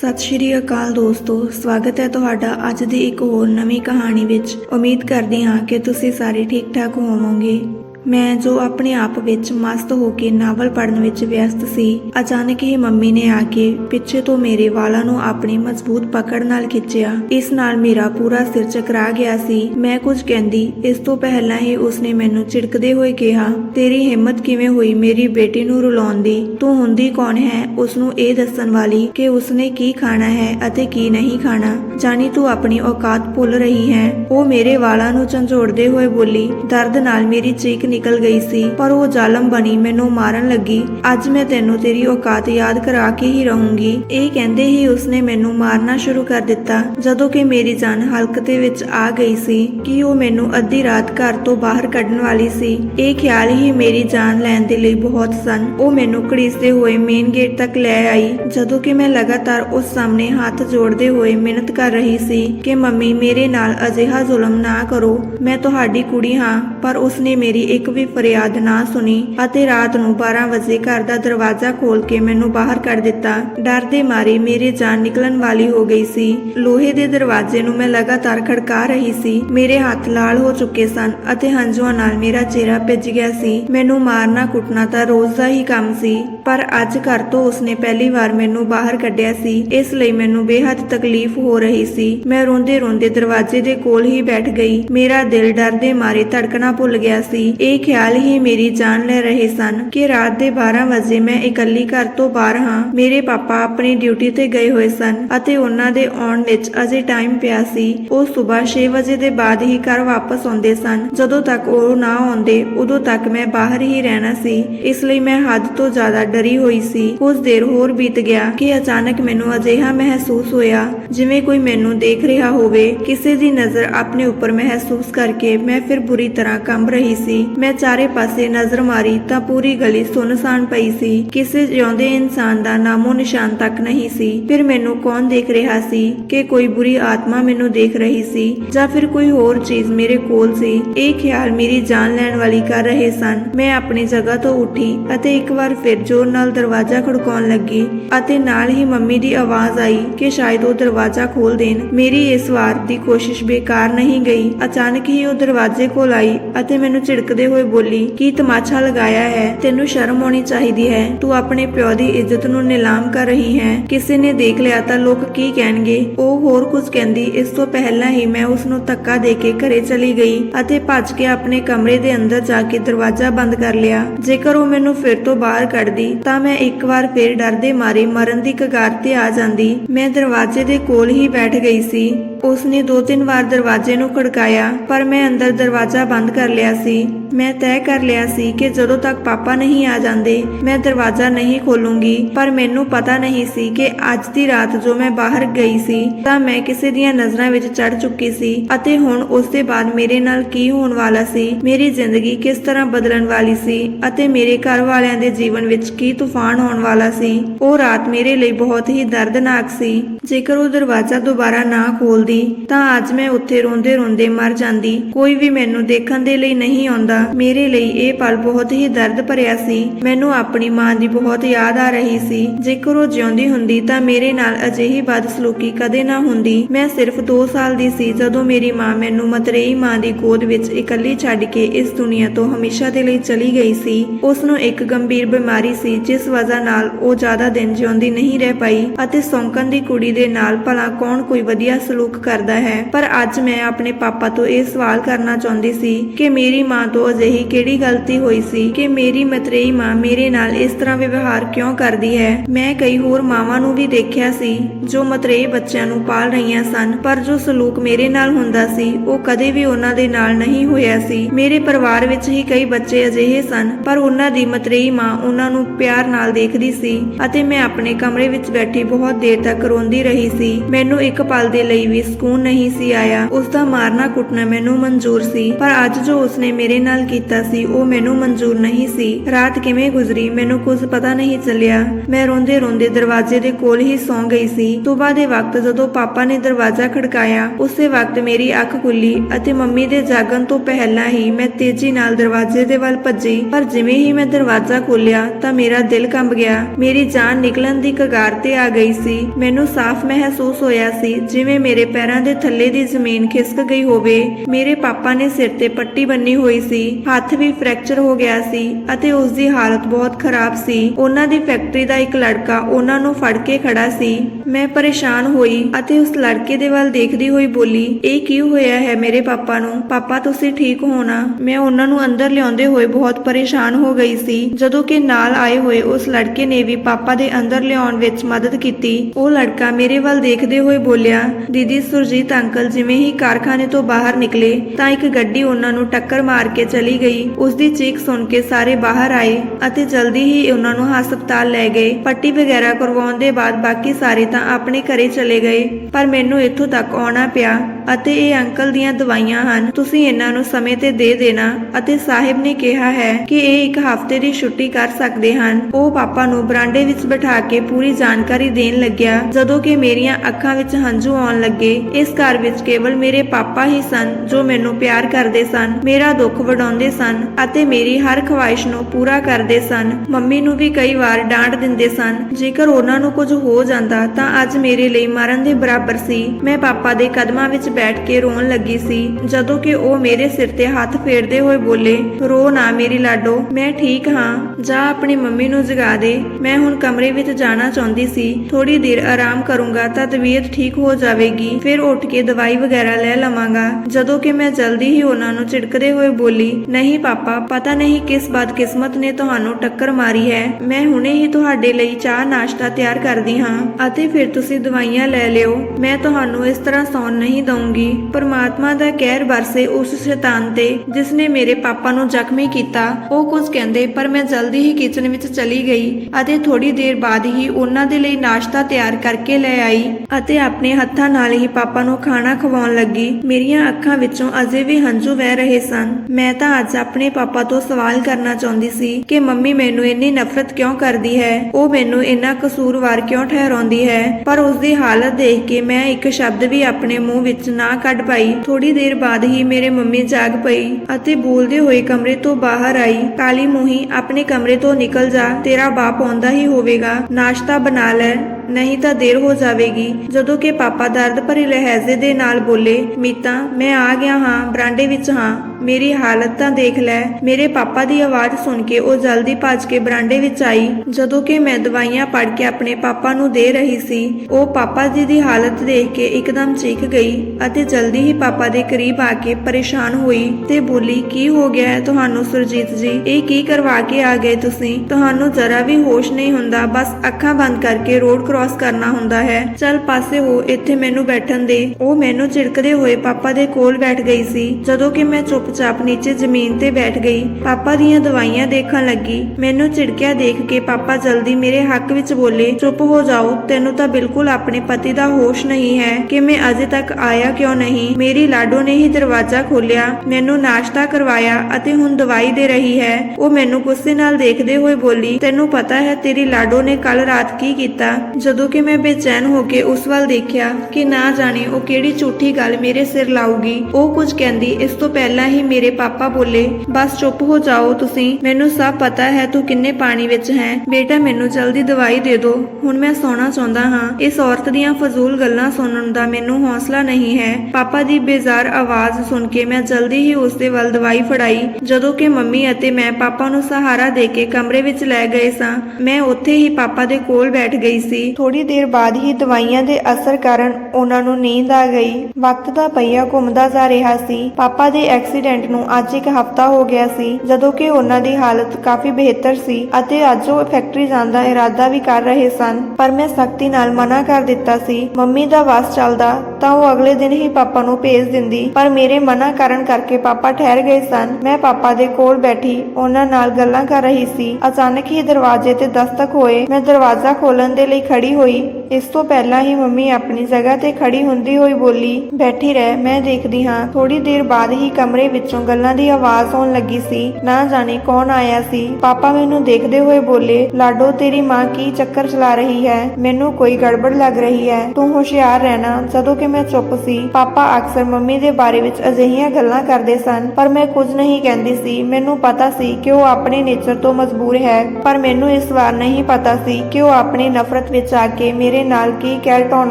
ਸਤਿ ਸ਼੍ਰੀ ਅਕਾਲ ਦੋਸਤੋ, ਸਵਾਗਤ ਹੈ ਤੁਹਾਡਾ ਅੱਜ ਦੀ ਇੱਕ ਹੋਰ ਨਵੀਂ ਕਹਾਣੀ ਵਿੱਚ। ਉਮੀਦ ਕਰਦੀ ਹਾਂ ਕਿ ਤੁਸੀਂ ਸਾਰੇ ਠੀਕ ਠਾਕ ਹੋਵੋਗੇ। ਮੈਂ ਜੋ ਆਪਣੇ ਆਪ ਵਿੱਚ ਮਸਤ ਹੋ ਕੇ ਨਾਵਲ ਪੜ੍ਹਨ ਵਿੱਚ ਵਿਅਸਤ ਸੀ, ਅਚਾਨਕ ਹੀ ਮੰਮੀ ਨੇ ਆ ਕੇ ਪਿੱਛੇ ਤੋਂ ਮੇਰੇ ਵਾਲਾਂ ਨੂੰ ਆਪਣੀ ਮਜ਼ਬੂਤ ਪਕੜ ਨਾਲ ਖਿੱਚਿਆ। ਇਸ ਨਾਲ ਮੇਰਾ ਪੂਰਾ ਸਿਰ ਚਕਰਾ ਗਿਆ ਸੀ। ਮੈਂ ਕੁਝ ਕਹਿੰਦੀ, ਇਸ ਤੋਂ ਪਹਿਲਾਂ ਹੀ ਉਸਨੇ ਮੈਨੂੰ ਝਿੜਕਦੇ ਹੋਏ ਕਿਹਾ, ਤੇਰੀ ਹਿੰਮਤ ਕਿਵੇਂ ਹੋਈ ਮੇਰੀ ਬੇਟੀ ਨੂੰ ਰੁਲਾਉਣ ਦੀ? ਤੂੰ ਹੁੰਦੀ ਕੌਣ ਹੈ? ਉਸ ਨੂੰ ਇਹ ਦੱਸਣ ਵਾਲੀ ਕਿ ਉਸਨੇ ਕੀ ਖਾਣਾ ਹੈ ਅਤੇ ਕੀ ਨਹੀਂ ਖਾਣਾ। ਜਾਨੀ ਤੂੰ ਆਪਣੀ ਔਕਾਤ ਭੁੱਲ ਰਹੀ ਹੈ। ਉਹ ਮੇਰੇ ਵਾਲਾਂ ਨੂੰ ਝੰਜੋੜਦੇ ਹੋਏ ਬੋਲੀ, ਦਰਦ ਨਾਲ ਮੇਰੀ ਚੀਕ ਨਿਕਲ ਗਈ ਸੀ, ਪਰ ਉਹ ਜ਼ਾਲਮ ਬਣੀ ਮੈਨੂੰ ਮਾਰਨ ਲੱਗੀ। ਅੱਜ ਮੈਂ ਤੈਨੂੰ ਤੇਰੀ ਔਕਾਤ ਯਾਦ ਕਰਾ ਕੇ ਹੀ ਰਹੂੰਗੀ। ਇਹ ਕਹਿੰਦੇ ਹੀ ਉਸਨੇ ਮੈਨੂੰ ਮਾਰਨਾ ਸ਼ੁਰੂ ਕਰ ਦਿੱਤਾ, ਜਦੋਂ ਕਿ ਮੇਰੀ ਜਾਨ ਹਲਕ ਦੇ ਵਿੱਚ ਆ ਗਈ ਸੀ ਕਿ ਉਹ ਮੈਨੂੰ ਅੱਧੀ ਰਾਤ ਘਰ ਤੋਂ ਬਾਹਰ ਕੱਢਣ ਵਾਲੀ ਸੀ। ਇਹ ਖਿਆਲ ਹੀ ਮੇਰੀ ਜਾਨ ਲੈਣ ਦੇ ਲਈ ਬਹੁਤ ਸਨ। ਉਹ ਮੈਨੂੰ ਘੜੀਸਦੇ ਹੋਏ ਮੇਨ ਗੇਟ ਤੱਕ ਲੈ ਆਈ, ਜਦੋਂ ਕਿ ਮੈਂ ਲਗਾਤਾਰ ਉਸ ਸਾਹਮਣੇ ਹੱਥ ਜੋੜਦੇ ਹੋਏ ਮਿਹਨਤ ਕਰ ਰਹੀ ਸੀ ਕਿ ਮੰਮੀ ਮੇਰੇ ਨਾਲ ਅਜਿਹਾ ਜ਼ੁਲਮ ਨਾ ਕਰੋ। ਮੈਂ ਤੁਹਾਡੀ ਕੁੜੀ ਹਾਂ। ਪਰ ਉਸਨੇ ਮੇਰੀ ਇੱਕ ਵੀ ਫਰਿਆਦ ਨਾ ਸੁਣੀ ਅਤੇ ਰਾਤ ਨੂੰ 12 ਵਜੇ ਘਰ ਦਾ ਦਰਵਾਜ਼ਾ ਖੋਲ ਕੇ ਮੈਨੂੰ ਬਾਹਰ ਕੱਢ ਦਿੱਤਾ। ਡਰ ਦੇ ਮਾਰੇ ਮੇਰੀ ਜਾਨ ਨਿਕਲਣ ਵਾਲੀ ਹੋ ਗਈ ਸੀ। ਲੋਹੇ ਦੇ ਦਰਵਾਜ਼ੇ ਨੂੰ ਮੈਂ ਲਗਾਤਾਰ ਖੜਕਾ ਰਹੀ ਸੀ। ਮੇਰੇ ਹੱਥ ਲਾਲ ਹੋ ਚੁੱਕੇ ਸਨ ਅਤੇ ਹੰਝੂਆਂ ਨਾਲ ਮੇਰਾ ਚਿਹਰਾ ਭਿੱਜ ਗਿਆ ਸੀ। ਮੈਨੂੰ ਮਾਰਨਾ ਕੁੱਟਣਾ ਤਾਂ ਰੋਜ਼ ਦਾ ਹੀ ਕੰਮ ਸੀ, ਪਰ ਅੱਜ ਘਰ ਤੋਂ ਉਸਨੇ ਪਹਿਲੀ ਵਾਰ ਮੈਨੂੰ ਬਾਹਰ ਕੱਢਿਆ ਸੀ। ਇਸ ਲਈ ਮੈਨੂੰ ਬੇਹੱਦ ਤਕਲੀਫ ਹੋ ਰਹੀ ਸੀ। ਮੈਂ ਰੋਂਦੇ ਰੋਂਦੇ ਦਰਵਾਜ਼ੇ ਦੇ ਕੋਲ ਹੀ ਬੈਠ ਗਈ। ਮੇਰਾ ਦਿਲ ਡਰ ਦੇ ਮਾਰੇ ਧੜਕਣਾ ਭੁੱਲ ਗਿਆ ਸੀ। ਇਹ ਖਿਆਲ ਹੀ ਮੇਰੀ ਜਾਨ ਲੈ ਰਹੇ ਸਨ ਕਿ ਰਾਤ ਦੇ 12 ਵਜੇ ਮੈਂ ਇਕੱਲੀ ਘਰ ਤੋਂ ਬਾਹਰ ਹਾਂ। ਮੇਰੇ ਪਾਪਾ ਆਪਣੀ ਡਿਊਟੀ ਤੇ ਗਏ ਹੋਏ ਸਨ ਅਤੇ ਉਹਨਾਂ ਦੇ ਆਉਣ ਵਿੱਚ ਅਜੇ ਟਾਈਮ ਪਿਆ ਸੀ। ਉਹ ਸਵੇਰ 6 ਵਜੇ ਦੇ ਬਾਅਦ ਹੀ ਘਰ ਵਾਪਸ ਆਉਂਦੇ ਸਨ। ਜਦੋਂ ਤੱਕ ਉਹ ਨਾ ਆਉਂਦੇ, ਉਦੋਂ ਤੱਕ ਮੈਂ ਬਾਹਰ ਹੀ ਰਹਿਣਾ ਸੀ। ਇਸ ਲਈ ਮੈਂ ਹੱਦ ਤੋਂ ਜ਼ਿਆਦਾ ਡਰੀ ਹੋਈ ਸੀ। ਕੁਝ ਦੇਰ ਹੋਰ ਬੀਤ ਗਿਆ ਕਿ ਅਚਾਨਕ ਮੈਨੂੰ ਅਜਿਹਾ ਮਹਿਸੂਸ ਹੋਇਆ, ਜਿਵੇਂ ਕੋਈ ਮੈਨੂੰ ਦੇਖ ਰਿਹਾ ਹੋਵੇ। ਕਿਸੇ ਦੀ ਨਜ਼ਰ ਆਪਣੇ ਉੱਪਰ ਮਹਿਸੂਸ ਕਰਕੇ ਮੈਂ ਫਿਰ ਬੁਰੀ ਤਰ੍ਹਾਂ ਕੰਬ ਰਹੀ ਸੀ। ਮੈਂ ਚਾਰੇ ਪਾਸੇ ਨਜ਼ਰ ਮਾਰੀ ਤਾਂ ਪੂਰੀ ਗਲੀ ਸੁੰਨਸਾਨ ਪਈ ਸੀ। ਕਿਸੇ ਜਿਉਂਦੇ ਇਨਸਾਨ ਦਾ ਨਾਮੋ ਨਿਸ਼ਾਨ ਤੱਕ ਨਹੀਂ ਸੀ। ਫਿਰ ਮੈਨੂੰ ਕੌਣ ਦੇਖ ਰਿਹਾ ਸੀ ਕਿ ਕੋਈ ਬੁਰੀ ਆਤਮਾ ਮੈਨੂੰ ਦੇਖ ਰਹੀ ਸੀ ਜਾਂ ਫਿਰ ਕੋਈ ਹੋਰ ਚੀਜ਼ ਮੇਰੇ ਕੋਲ ਸੀ? ਇਹ ਖਿਆਲ ਮੇਰੀ ਜਾਨ ਲੈਣ ਵਾਲੀ ਕਰ ਰਹੇ ਸਨ। ਮੈਂ ਆਪਣੀ ਜਗ੍ਹਾ ਤੋਂ ਉੱਠੀ ਅਤੇ ਇੱਕ ਵਾਰ ਫਿਰ ਜ਼ੋਰ ਨਾਲ ਦਰਵਾਜ਼ਾ ਖੜਕਾਉਣ ਲੱਗੀ ਅਤੇ ਨਾਲ ਹੀ ਮੰਮੀ ਦੀ ਆਵਾਜ਼ ਆਈ ਕਿ ਸ਼ਾਇਦ ਉਹ ਦਰਵਾਜ਼ਾ ਖੋਲ ਦੇਣ। ਮੇਰੀ ਇਸ ਵਾਰ ਦੀ ਕੋਸ਼ਿਸ਼ ਬੇਕਾਰ ਨਹੀਂ ਗਈ। ਅਚਾਨਕ ਹੀ ਉਹ ਦਰਵਾਜ਼ੇ ਕੋਲ ਆਈ ਅਤੇ ਮੈਨੂੰ ਝਿੜਕਦੇ ਹੋਏ ਬੋਲੀ, ਕੀ ਤਮਾਸ਼ਾ ਲਗਾਇਆ ਹੈ? ਤੈਨੂੰ ਸ਼ਰਮ ਆਉਣੀ ਚਾਹੀਦੀ ਹੈ। ਤੂੰ ਆਪਣੇ ਪਿਓ ਦੀ ਇੱਜ਼ਤ ਨੂੰ ਨਿਲਾਮ ਕਰ ਰਹੀ ਹੈ। ਕਿਸੇ ਨੇ ਦੇਖ ਲਿਆ ਤਾਂ ਲੋਕ ਕੀ ਕਹਿਣਗੇ? ਉਹ ਹੋਰ ਕੁਝ ਕਹਿੰਦੀ, ਇਸ ਤੋਂ ਪਹਿਲਾਂ ਹੀ ਮੈਂ ਉਸ ਨੂੰ ਧੱਕਾ ਦੇ ਕੇ ਘਰੇ ਚਲੀ ਗਈ ਅਤੇ ਭੱਜ ਕੇ ਆਪਣੇ ਕਮਰੇ ਦੇ ਅੰਦਰ ਜਾ ਕੇ ਦਰਵਾਜ਼ਾ ਬੰਦ ਕਰ ਲਿਆ। ਜੇਕਰ ਉਹ ਮੈਨੂੰ ਫਿਰ ਤੋਂ ਬਾਹਰ ਕੱਢਦੀ, ਤਾਂ ਮੈਂ ਇੱਕ ਵਾਰ ਫਿਰ ਡਰਦੇ ਮਾਰੇ ਮਰਨ ਦੀ ਕਗਾਰ ਤੇ ਆ ਜਾਂਦੀ। ਮੈਂ ਦਰਵਾਜ਼ੇ ਦੇ ਕੋਲ ਹੀ ਬੈਠ ਗਈ ਸੀ। ਉਸਨੇ ਦੋ ਤਿੰਨ ਵਾਰ ਦਰਵਾਜ਼ੇ ਨੂੰ ਖੜਕਾਇਆ, ਪਰ ਮੈਂ ਅੰਦਰ ਦਰਵਾਜ਼ਾ ਬੰਦ ਕਰ ਕਰ ਲਿਆ ਸੀ। ਮੈਂ ਤੈਅ ਕਰ ਲਿਆ ਸੀ ਕਿ ਜਦੋਂ ਤੱਕ ਪਾਪਾ ਨਹੀਂ ਆ ਜਾਂਦੇ, ਮੈਂ ਦਰਵਾਜ਼ਾ ਨਹੀਂ ਖੋਲੂੰਗੀ। ਪਰ ਮੈਨੂੰ ਪਤਾ ਨਹੀਂ ਸੀ ਕਿ ਅੱਜ ਦੀ ਰਾਤ ਜੋ ਮੈਂ ਬਾਹਰ ਗਈ ਸੀ, ਤਾਂ ਮੈਂ ਕਿਸੇ ਦੀਆਂ ਨਜ਼ਰਾਂ ਵਿੱਚ ਚੜ ਚੁੱਕੀ ਸੀ। ਅਤੇ ਹੁਣ ਉਸ ਦੇ ਬਾਅਦ ਮੇਰੇ ਨਾਲ ਕੀ ਹੋਣ ਵਾਲਾ ਸੀ? ਮੇਰੀ ਜ਼ਿੰਦਗੀ ਕਿਸ ਤਰ੍ਹਾਂ ਬਦਲਣ ਵਾਲੀ ਸੀ? ਅਤੇ ਮੇਰੇ ਘਰ ਵਾਲਿਆਂ ਦੇ ਜੀਵਨ ਵਿੱਚ ਕੀ ਤੂਫਾਨ ਆਉਣ ਵਾਲਾ ਸੀ? ਉਹ ਰਾਤ ਮੇਰੇ ਲਈ ਬਹੁਤ ਹੀ ਦਰਦਨਾਕ ਸੀ। ਜੇਕਰ ਉਹ ਦਰਵਾਜ਼ਾ ਦੁਬਾਰਾ ਨਾ ਖੋਲਦੀ, ਤਾਂ ਅੱਜ ਮੈਂ ਉੱਥੇ ਰੋਂਦੇ ਰੋਂਦੇ ਮਰ ਜਾਂਦੀ। ਕੋਈ ਵੀ ਮੈਨੂੰ ਦੇਖਣ ਦੇ ਲਈ ਨਹੀਂ ਆਉਂਦਾ। ਮੇਰੇ ਲਈ ਇਹ ਪਲ ਬਹੁਤ ਹੀ ਦਰਦ ਭਰਿਆ ਸੀ। ਮੈਨੂੰ ਆਪਣੀ ਮਾਂ ਦੀ ਬਹੁਤ ਯਾਦ ਆ ਰਹੀ ਸੀ। ਜੇਕਰ ਉਹ ਜਿਉਂਦੀ ਹੁੰਦੀ ਤਾਂ ਮੇਰੇ ਨਾਲ ਅਜਿਹੀ ਬਦਸਲੂਕੀ ਕਦੇ ਨਾ ਹੁੰਦੀ। ਮੈਂ ਸਿਰਫ 2 ਸਾਲ ਦੀ ਸੀ ਜਦੋਂ ਮੇਰੀ ਮਾਂ ਮੈਨੂੰ ਮਤਰੇਈ ਮਾਂ ਦੀ ਗੋਦ ਵਿੱਚ ਇਕੱਲੀ ਛੱਡ ਕੇ ਇਸ ਦੁਨੀਆ ਤੋਂ ਹਮੇਸ਼ਾ ਦੇ ਲਈ ਚਲੀ ਗਈ ਸੀ। ਉਸ ਨੂੰ ਇੱਕ ਗੰਭੀਰ ਬਿਮਾਰੀ ਸੀ, ਜਿਸ ਵਜ੍ਹਾ ਨਾਲ ਉਹ ਜ਼ਿਆਦਾ ਦਿਨ ਜਿਉਂਦੀ ਨਹੀਂ ਰਹਿ ਪਾਈ ਅਤੇ ਸੌਂਕਣ ਦੀ ਕੁੜੀ ਦੇ ਨਾਲ ਭਲਾ ਕੌਣ ਕੋਈ ਵਧੀਆ ਸਲੂਕ ਕਰਦਾ ਹੈ। ਪਰ ਅੱਜ ਮੈਂ ਆਪਣੇ ਪਾਪਾ ਤੋਂ ਇਹ ਸਵਾਲ ਕਰਨਾ ਚਾਹੁੰਦੀ ਸੀ ਕਿ ਮੇਰੀ ਮਾਂ ਤੋਂ ਅਜਿਹੀ ਕਿਹੜੀ ਗਲਤੀ ਹੋਈ ਸੀ ਕਿ ਮੇਰੀ ਮਤਰੇਈ ਮਾਂ ਮੇਰੇ ਨਾਲ ਇਸ ਤਰ੍ਹਾਂ ਵਿਵਹਾਰ ਕਿਉਂ ਕਰਦੀ ਹੈ? ਮੈਂ ਕਈ ਹੋਰ ਮਾਵਾਂ ਨੂੰ ਵੀ ਦੇਖਿਆ ਸੀ, ਜੋ ਮਤਰੇਈ ਬੱਚਿਆਂ ਨੂੰ ਪਾਲ ਰਹੀਆਂ ਸਨ, ਪਰ ਜੋ ਸਲੂਕ ਮੇਰੇ ਨਾਲ ਹੁੰਦਾ ਸੀ, ਉਹ ਕਦੇ ਵੀ ਉਹਨਾਂ ਦੇ ਨਾਲ ਨਹੀਂ ਹੋਇਆ ਸੀ। ਮੇਰੇ ਪਰਿਵਾਰ ਵਿੱਚ ਹੀ ਕਈ ਬੱਚੇ ਅਜਿਹੇ ਸਨ, ਪਰ ਉਹਨਾਂ ਦੀ ਮਤਰੇਈ ਮਾਂ ਉਹਨਾਂ ਨੂੰ ਪਿਆਰ ਨਾਲ ਦੇਖਦੀ ਸੀ ਅਤੇ ਮੈਂ ਆਪਣੇ ਕਮਰੇ ਵਿੱਚ ਬੈਠੀ ਬਹੁਤ ਦੇਰ ਤੱਕ ਰੋਂਦੀ ਰਹੀ ਸੀ। ਮੈਨੂੰ ਇੱਕ ਪਲ ਦੇ ਲਈ ਵੀ ਸਕੂਨ ਨਹੀਂ ਸੀ ਆਇਆ। ਉਸ ਦਾ ਮਾਰਨਾ ਕੁੱਟਣਾ ਮੈਨੂੰ ਮਨਜ਼ੂਰ ਸੀ, ਪਰ ਅੱਜ ਜੋ ਉਸਨੇ ਮੇਰੇ ਨਾਲ ਨਾਲ ਕੀਤਾ ਸੀ, ਉਹ ਮੈਨੂੰ ਮਨਜ਼ੂਰ ਨਹੀਂ ਸੀ। ਰਾਤ ਕਿਵੇਂ ਗੁਜ਼ਰੀ, ਮੈਨੂੰ ਕੁਝ ਪਤਾ ਨਹੀਂ ਚੱਲਿਆ। ਮੈਂ ਰੋਂਦੇ ਰੋਂਦੇ ਦਰਵਾਜ਼ੇ ਦੇ ਕੋਲ ਹੀ ਸੌਂ ਗਈ ਸੀ। ਸਵੇਰ ਦੇ ਵਕਤ ਜਦੋਂ ਪਾਪਾ ਨੇ ਦਰਵਾਜ਼ਾ ਖੜਕਾਇਆ, ਉਸੇ ਵਕਤ ਮੇਰੀ ਅੱਖ ਖੁੱਲੀ ਅਤੇ ਮੰਮੀ ਦੇ ਜਾਗਣ ਤੋਂ ਪਹਿਲਾਂ ਹੀ ਮੈਂ ਤੇਜ਼ੀ ਨਾਲ ਦਰਵਾਜ਼ੇ ਦੇ ਵੱਲ ਭੱਜੀ। ਪਰ ਜਿਵੇਂ ਹੀ ਮੈਂ ਦਰਵਾਜ਼ਾ ਖੋਲ੍ਹਿਆ, ਤਾਂ ਮੇਰਾ ਦਿਲ ਕੰਬ ਗਿਆ। ਮੇਰੀ ਜਾਨ ਨਿਕਲਣ ਦੀ ਕਗਾਰ ਤੇ ਆ ਗਈ ਸੀ। ਮੈਨੂੰ ਸਾਫ਼ ਮਹਿਸੂਸ ਹੋਇਆ ਸੀ, ਜਿਵੇਂ ਮੇਰੇ ਪੈਰਾਂ ਦੇ ਥੱਲੇ ਦੀ ਜ਼ਮੀਨ ਖਿਸਕ ਗਈ ਹੋਵੇ। ਮੇਰੇ ਪਾਪਾ ਨੇ ਸਿਰ ਤੇ ਪੱਟੀ ਬੰਨੀ ਹੋਈ ਸੀ। ਹੱਥ ਵੀ ਫ੍ਰੈਕਚਰ ਹੋ ਗਿਆ ਸੀ ਅਤੇ ਉਸ ਦੀ ਹਾਲਤ ਬਹੁਤ ਖਰਾਬ ਸੀ। ਉਹਨਾਂ ਦੀ ਫੈਕਟਰੀ ਦਾ ਇੱਕ ਲੜਕਾ ਉਹਨਾਂ ਨੂੰ ਫੜ ਕੇ ਖੜਾ ਸੀ। ਮੈਂ ਪਰੇਸ਼ਾਨ ਹੋਈ ਅਤੇ ਉਸ ਲੜਕੇ ਦੇ ਵੱਲ ਦੇਖਦੀ ਹੋਈ ਬੋਲੀ, ਇਹ ਕੀ ਹੋਇਆ ਹੈ ਮੇਰੇ ਪਾਪਾ ਨੂੰ? ਪਾਪਾ, ਤੁਸੀਂ ਠੀਕ ਹੋ ਮੈਂ ਉਹਨਾਂ ਨੂੰ ਅੰਦਰ ਲਿਆਉਂਦੇ ਹੋਏ ਬਹੁਤ ਪਰੇਸ਼ਾਨ ਹੋ ਗਈ ਸੀ। ਜਦੋਂ ਕਿ ਨਾਲ ਆਏ ਹੋਏ ਉਸ ਲੜਕੇ ਨੇ ਵੀ ਪਾਪਾ ਦੇ ਅੰਦਰ ਲਿਆਉਣ ਵਿੱਚ ਮਦਦ ਕੀਤੀ, ਉਹ ਲੜਕਾ ਮੇਰੇ ਵੱਲ ਦੇਖਦੇ ਹੋਏ ਬੋਲਿਆ, ਦੀਦੀ, ਸੁਰਜੀਤ ਅੰਕਲ ਜਿਵੇਂ ਹੀ ਕਾਰਖਾਨੇ ਤੋਂ ਬਾਹਰ ਨਿਕਲੇ, ਤਾਂ ਇੱਕ ਗੱਡੀ ਉਹਨਾਂ ਨੂੰ ਟੱਕਰ ਮਾਰ ਕੇ ਚਲੀ ਗਈ। ਉਸ ਦੀ ਚੀਖ ਸੁਣ ਕੇ ਸਾਰੇ ਬਾਹਰ ਆਏ ਅਤੇ ਜਲਦੀ ਹੀ ਉਹਨਾਂ ਨੂੰ ਹਸਪਤਾਲ ਲੈ ਗਏ। ਪੱਟੀ ਵਗੈਰਾ ਕਰਵਾਉਣ ਦੇ ਬਾਅਦ ਬਾਕੀ ਸਾਰੇ ਤਾਂ ਆਪਣੇ ਘਰੇ ਚਲੇ ਗਏ। ਪਰ ਮੈਨੂੰ ਇੱਥੋਂ ਤੱਕ ਆਉਣਾ ਪਿਆ ਅਤੇ ਇਹ ਅੰਕਲ ਦੀਆਂ ਦਵਾਈਆਂ ਹਨ, ਤੁਸੀਂ ਇਹਨਾਂ ਨੂੰ ਸਮੇਂ ਤੇ ਦੇ ਦੇਣਾ ਅਤੇ ਸਾਹਿਬ ਨੇ ਕਿਹਾ ਹੈ ਕਿ ਇਹ ਇੱਕ ਹਫ਼ਤੇ ਦੀ ਛੁੱਟੀ ਕਰ ਸਕਦੇ ਹਨ। ਉਹ ਪਾਪਾ ਨੂੰ ਬਰਾਂਡੇ ਵਿੱਚ ਬਿਠਾ ਕੇ ਪੂਰੀ ਜਾਣਕਾਰੀ ਦੇਣ ਲੱਗਿਆ। ਜਦੋਂ ਕਿ ਮੇਰੀਆਂ ਅੱਖਾਂ ਵਿੱਚ ਹੰਝੂ ਆਉਣ ਲੱਗੇ, ਇਸ ਘਰ ਵਿੱਚ ਕੇਵਲ ਮੇਰੇ ਪਾਪਾ ਹੀ ਸਨ ਜੋ ਮੈਨੂੰ ਪਿਆਰ ਕਰਦੇ ਸਨ। ਮੇਰਾ ਦੁੱਖ ਵਡਾਉਣ ਵਡਾਉਂਦੇ ਸਨ ਅਤੇ ਮੇਰੀ ਹਰ ਖਵਾਇਸ਼ ਨੂੰ ਪੂਰਾ ਕਰਦੇ ਸਨ। ਮੰਮੀ ਨੂੰ ਵੀ ਕਈ ਵਾਰ ਡਾਂਟ ਦਿੰਦੇ ਸਨ। ਜੇਕਰ ਉਹਨਾਂ ਨੂੰ ਕੁਝ ਹੋ ਜਾਂਦਾ ਤਾਂ ਅੱਜ ਮੇਰੇ ਲਈ ਮਰਨ ਦੇ ਬਰਾਬਰ ਸੀ। ਮੈਂ ਪਾਪਾ ਦੇ ਕਦਮਾਂ ਵਿੱਚ ਬੈਠ ਕੇ ਰੋਣ ਲੱਗੀ ਸੀ। ਜਦੋਂ ਕਿ ਉਹ ਮੇਰੇ ਸਿਰ ਤੇ ਹੱਥ ਫੇਰਦੇ ਹੋਏ ਬੋਲੇ, ਰੋ ਨਾ ਮੇਰੀ ਲਾਡੋ, ਮੈਂ ਠੀਕ ਹਾਂ। ਜਾ ਆਪਣੀ ਮੰਮੀ ਨੂੰ ਜਗਾ ਦੇ। ਮੈਂ ਹੁਣ ਕਮਰੇ ਵਿੱਚ ਜਾਣਾ ਚਾਹੁੰਦੀ ਸੀ। ਥੋੜੀ ਦੇਰ ਆਰਾਮ ਕਰੂੰਗਾ ਤਾਂ ਤਬੀਅਤ ਠੀਕ ਹੋ ਜਾਵੇਗੀ। ਫਿਰ ਉੱਠ ਕੇ ਦਵਾਈ ਵਗੈਰਾ ਲੈ ਲਵਾਂਗਾ। ਜਦੋਂ ਕਿ ਮੈਂ ਜਲਦੀ ਹੀ ਉਹਨਾਂ ਨੂੰ ਝਿੜਕਦੇ ਹੋਏ ਬੋਲੀ ਨਹੀਂ ਪਾਪਾ, ਪਤਾ ਨਹੀਂ ਕਿਸ ਬਦਕਿਸਮਤ ਨੇ ਤੁਹਾਨੂੰ ਟੱਕਰ ਮਾਰੀ ਹੈ। ਮੈਂ ਹੁਣੇ ਹੀ ਤੁਹਾਡੇ ਲਈ ਚਾਹ ਨਾਸ਼ਤਾ ਤਿਆਰ ਕਰਦੀ ਹਾਂ ਅਤੇ ਫਿਰ ਤੁਸੀਂ ਦਵਾਈਆਂ ਲੈ ਲਿਓ। ਮੈਂ ਤੁਹਾਨੂੰ ਇਸ ਤਰ੍ਹਾਂ ਸੌਣ ਨਹੀਂ ਦਊਂਗੀ। ਪਰਮਾਤਮਾ ਦਾ ਕਹਿਰ ਵਰਸੇ ਉਸ ਸ਼ੈਤਾਨ ਤੇ ਜਿਸ ਨੇ ਮੇਰੇ ਪਾਪਾ ਨੂੰ ਜ਼ਖਮੀ ਕੀਤਾ। ਉਹ ਕੁਝ ਕਹਿੰਦੇ, ਪਰ ਮੈਂ ਜਲਦੀ ਹੀ ਕਿਚਨ ਵਿੱਚ ਚਲੀ ਗਈ ਅਤੇ ਥੋੜੀ ਦੇਰ ਬਾਅਦ ਹੀ ਉਹਨਾਂ ਦੇ ਲਈ ਨਾਸ਼ਤਾ ਤਿਆਰ ਕਰਕੇ ਲੈ ਆਈ ਅਤੇ ਆਪਣੇ ਹੱਥਾਂ ਨਾਲ ਹੀ ਪਾਪਾ ਨੂੰ ਖਾਣਾ ਖਵਾਉਣ ਲੱਗੀ। ਮੇਰੀਆਂ ਅੱਖਾਂ ਵਿੱਚੋਂ ਅਜੇ ਵੀ ਹੰਝੂ ਵਹਿ ਰਹੇ ਸਨ। ਮੈਂ ਤਾਂ ਅੱਜ ਆਪਣੇ ਪਾਪਾ ਤੋਂ ਸਵਾਲ ਕਰਨਾ ਚਾਹੁੰਦੀ ਸੀ ਕਿ ਮੰਮੀ ਮੈਨੂੰ ਇੰਨੀ ਨਫ਼ਰਤ ਕਿਉਂ ਕਰਦੀ ਹੈ? ਉਹ ਮੈਨੂੰ ਇੰਨਾ ਕਸੂਰਵਾਰ ਕਿਉਂ ਠਹਿਰਾਉਂਦੀ ਹੈ? ਪਰ ਉਸ ਦੀ ਹਾਲਤ ਦੇਖ ਕੇ ਮੈਂ ਇੱਕ ਸ਼ਬਦ ਵੀ ਆਪਣੇ ਮੂੰਹ ਵਿੱਚ ਨਾ ਕੱਢ ਪਾਈ। ਥੋੜੀ ਦੇਰ ਬਾਅਦ ਹੀ ਮੇਰੇ ਮੰਮੀ ਜਾਗ ਪਈ ਅਤੇ ਬੋਲਦੇ ਹੋਏ ਕਮਰੇ ਤੋਂ ਬਾਹਰ ਆਈ। ਕਾਲੀ ਮੂੰਹੀ ਆਪਣੇ ਕਮਰੇ ਤੋਂ ਨਿਕਲ ਜਾ, ਤੇਰਾ ਬਾਪ ਆਉਂਦਾ ਹੀ ਹੋਵੇਗਾ। ਨਾਸ਼ਤਾ ਬਣਾ ਲੈ। ਨਹੀਂ ਤਾਂ ਦੇਰ ਹੋ ਜਾਵੇਗੀ। ਜਦੋਂ ਕਿ ਪਾਪਾ ਦਰਦ ਭਰੇ ਲਹਿਜ਼ੇ ਦੇ ਨਾਲ ਬੋਲੇ, ਮੀਤਾ, ਮੈਂ ਆ ਗਿਆ ਹਾਂ, ਬਰਾਂਡੇ ਵਿੱਚ ਹਾਂ। ਮੇਰੀ ਹਾਲਤ ਤਾਂ ਦੇਖ ਲੈ। ਮੇਰੇ ਪਾਪਾ ਦੀ ਆਵਾਜ਼ ਸੁਣ ਕੇ ਉਹ ਜਲਦੀ ਭੱਜ ਕੇ ਬਰਾਂਡੇ ਵਿੱਚ ਆਈ। ਜਦੋਂ ਕਿ ਮੈਂ ਦਵਾਈਆਂ ਪੜ ਕੇ ਆਪਣੇ ਪਾਪਾ ਨੂੰ ਦੇ ਰਹੀ ਸੀ, ਉਹ ਪਾਪਾ ਜੀ ਦੀ ਹਾਲਤ ਦੇਖ ਕੇ ਇੱਕਦਮ ਚੀਖ ਗਈ ਅਤੇ ਜਲਦੀ ਹੀ ਪਾਪਾ ਦੇ ਕਰੀਬ ਆ ਕੇ ਪਰੇਸ਼ਾਨ ਹੋਈ ਤੇ ਬੋਲੀ, ਕੀ ਹੋ ਗਿਆ ਹੈ ਤੁਹਾਨੂੰ ਸੁਰਜੀਤ ਜੀ? ਇਹ ਕੀ ਕਰਵਾ ਕੇ ਆ ਗਏ ਤੁਸੀਂ? ਤੁਹਾਨੂੰ ਜ਼ਰਾ ਵੀ ਹੋਸ਼ ਨਹੀਂ ਹੁੰਦਾ। ਬਸ ਅੱਖਾਂ ਬੰਦ ਕਰਕੇ ਰੋਡ ਕ੍ਰਾਸ ਕਰਨਾ ਹੁੰਦਾ ਹੈ। ਚੱਲ ਪਾਸੇ ਹੋ, ਇੱਥੇ ਮੈਨੂੰ ਬੈਠਣ ਦੇ। ਉਹ ਮੈਨੂੰ ਝਿੜਕਦੇ ਹੋਏ ਪਾਪਾ ਦੇ ਕੋਲ ਬੈਠ ਗਈ ਸੀ। ਜਦੋਂ ਕਿ ਮੈਂ ਚੁੱਪਚਾਪ ਨੀਚੇ ਜ਼ਮੀਨ ਤੇ ਬੈਠ ਗਈ, ਪਾਪਾ ਦੀਆਂ ਦਵਾਈਆਂ ਦੇਖਣ ਲੱਗੀ। ਮੈਨੂੰ ਝਿੜਕਿਆ ਦੇਖ ਕੇ ਪਾਪਾ ਜਲਦੀ ਮੇਰੇ ਹੱਕ ਵਿੱਚ ਬੋਲੇ, ਚੁੱਪ ਹੋ ਜਾਓ, ਤੈਨੂੰ ਤਾਂ ਬਿਲਕੁਲ ਆਪਣੇ ਪਤੀ ਦਾ ਹੋਸ਼ ਨਹੀਂ ਹੈ ਕਿ ਮੈਂ ਅਜੇ ਤੱਕ ਆਇਆ ਕਿਉਂ ਨਹੀਂ। ਮੇਰੀ ਲਾਡੋ ਨੇ ਹੀ ਦਰਵਾਜ਼ਾ ਖੋਲਿਆ ਮੈਨੂੰ ਨਾਸ਼ਤਾ ਕਰਵਾਇਆ ਅਤੇ ਹੁਣ ਦਵਾਈ ਦੇ ਰਹੀ ਹੈ। ਉਹ ਮੈਨੂੰ ਗੁੱਸੇ ਨਾਲ ਦੇਖਦੇ ਹੋਏ ਬੋਲੀ, ਤੈਨੂੰ ਪਤਾ ਹੈ ਤੇਰੀ ਲਾਡੋ ਨੇ ਕੱਲ ਰਾਤ ਕੀ ਕੀਤਾ? ਜਦੋਂ ਕਿ ਮੈਂ ਬੇਚੈਨ ਹੋ ਕੇ ਉਸ ਵੱਲ ਦੇਖਿਆ ਕਿ ਨਾ ਜਾਣੇ ਉਹ ਕਿਹੜੀ ਝੂਠੀ ਗੱਲ ਮੇਰੇ ਸਿਰ ਲਾਊਗੀ। ਉਹ ਕੁਝ ਕਹਿੰਦੀ, ਇਸ ਤੋਂ ਪਹਿਲਾਂ ਹੀ ਮੇਰੇ ਪਾਪਾ ਬੋਲੇ, ਬਸ ਚੁੱਪ ਹੋ ਜਾਓ ਤੁਸੀਂ। ਮੈਨੂੰ ਸਭ ਪਤਾ ਹੈ ਤੂੰ ਕਿੰਨੇ ਪਾਣੀ ਵਿੱਚ ਹੈ। ਬੇਟਾ, ਮੈਨੂੰ ਜਲਦੀ ਦਵਾਈ ਦੇ ਦਿਓ ਹੁਣ ਮੈਂ ਸੌਣਾ ਚਾਹੁੰਦਾ ਹਾਂ। ਇਸ ਔਰਤ ਦੀਆਂ ਫਜ਼ੂਲ ਗੱਲਾਂ ਸੁਣਨ ਦਾ ਮੈਨੂੰ ਹੌਸਲਾ ਨਹੀਂ ਹੈ। ਪਾਪਾ ਦੀ ਬੇਜ਼ਾਰ ਆਵਾਜ਼ ਸੁਣ ਕੇ ਮੈਂ ਜਲਦੀ ਹੀ ਉਸ ਦੇ ਵੱਲ ਦਵਾਈ ਫੜਾਈ। ਜਦੋਂ ਕਿ ਮੰਮੀ ਅਤੇ ਮੈਂ ਪਾਪਾ ਨੂੰ ਸਹਾਰਾ ਦੇ ਕੇ ਕਮਰੇ ਵਿੱਚ ਲੈ ਗਏ ਸਾਂ। ਮੈਂ ਉੱਥੇ ਹੀ ਪਾਪਾ ਦੇ ਕੋਲ ਬੈਠ ਗਈ ਸੀ। ਥੋੜੀ ਦੇਰ ਬਾਅਦ ਹੀ ਦਵਾਈਆਂ ਦੇ ਅਸਰ ਕਾਰਨ ਉਹਨਾਂ ਨੂੰ ਨੀਂਦ ਆ ਗਈ। ਵਕਤ ਦਾ ਪਈਆ ਘੁੰਮਦਾ ਜਾ ਰਿਹਾ ਸੀ। ਪਾਪਾ ਦੇ ਐਕਸੀਡੈਂਟ ਨੂੰ ਅੱਜ ਇੱਕ ਹਫ਼ਤਾ ਹੋ ਗਿਆ ਸੀ, ਜਦੋਂ ਕਿ ਉਹਨਾਂ ਦੀ ਹਾਲਤ ਕਾਫੀ ਬਿਹਤਰ ਸੀ ਅਤੇ ਅੱਜ ਉਹ ਫੈਕਟਰੀ ਜਾਣ ਦਾ ਇਰਾਦਾ ਵੀ ਕਰ ਰਹੇ ਸਨ। ਪਰ ਮੈਂ ਸਖਤੀ ਨਾਲ ਮਨਾ ਕਰ ਦਿੱਤਾ ਸੀ, ਮੰਮੀ ਦਾ ਵਾਸ ਚੱਲਦਾ, ਤਾਂ ਉਹ ਅਗਲੇ ਦਿਨ ਹੀ ਪਾਪਾ ਨੂੰ ਭੇਜ ਦਿੰਦੀ। ਪਰ ਮੇਰੇ ਮਨਾ ਕਰਨ ਕਰਕੇ ਪਾਪਾ ਠਹਿਰ ਗਏ ਸਨ। ਮੈਂ ਪਾਪਾ ਦੇ ਕੋਲ ਬੈਠੀ ਉਹਨਾਂ ਨਾਲ ਗੱਲਾਂ ਕਰ ਰਹੀ ਸੀ। ਅਚਾਨਕ ਹੀ ਦਰਵਾਜ਼ੇ ਤੇ ਦਸਤਕ ਹੋਏ। ਮੈਂ ਦਰਵਾਜ਼ਾ ਖੋਲਣ ਦੇ ਲਈ ਖੜੀ ਖੜੀ ਹੋਈ। ਇਸ ਤੋਂ ਪਹਿਲਾਂ ਹੀ ਮੰਮੀ ਆਪਣੀ ਜਗ੍ਹਾ ਤੇ ਖੜੀ ਹੁੰਦੀ ਹੋਈ ਬੋਲੀ, ਬੈਠੀ ਰਹਿ, ਮੈਂ ਦੇਖਦੀ ਹਾਂ। ਥੋੜੀ ਦੇਰ ਬਾਅਦ ਹੀ ਕਮਰੇ ਵਿੱਚੋਂ ਗੱਲਾਂ ਦੀ ਆਵਾਜ਼ ਆਉਣ ਲੱਗੀ ਸੀ। ਨਾ ਜਾਣੇ ਕੌਣ ਆਇਆ ਸੀ? ਪਾਪਾ ਮੈਨੂੰ ਦੇਖਦੇ ਹੋਏ ਬੋਲੇ, ਲਾਡੋ, ਤੇਰੀ ਮਾਂ ਕੀ ਚੱਕਰ ਚਲਾ ਰਹੀ ਹੈ? ਮੈਨੂੰ ਕੋਈ ਗੜਬੜ ਲੱਗ ਰਹੀ ਹੈ। ਤੂੰ ਹੁਸ਼ਿਆਰ ਰਹਿਣਾ। ਜਦੋਂ ਕਿ ਮੈਂ ਚੁੱਪ ਸੀ, ਪਾਪਾ ਅਕਸਰ ਮੰਮੀ ਦੇ ਬਾਰੇ ਵਿੱਚ ਅਜਿਹੀਆਂ ਗੱਲਾਂ ਕਰਦੇ ਸਨ, ਪਰ ਮੈਂ ਕੁਝ ਨਹੀਂ ਕਹਿੰਦੀ ਸੀ। ਮੈਨੂੰ ਪਤਾ ਸੀ ਕਿ ਉਹ ਆਪਣੇ ਨੇਚਰ ਤੋਂ ਮਜਬੂਰ ਹੈ, ਪਰ ਮੈਨੂੰ ਇਸ ਵਾਰ ਨਹੀਂ ਪਤਾ ਸੀ ਕਿ ਉਹ ਆਪਣੀ ਨਫ਼ਰਤ ਵਿੱਚ ਜਾ ਕੇ ਮੇਰੇ ਨਾਲ ਕੀ ਕਹਿ ਢਾਉਣ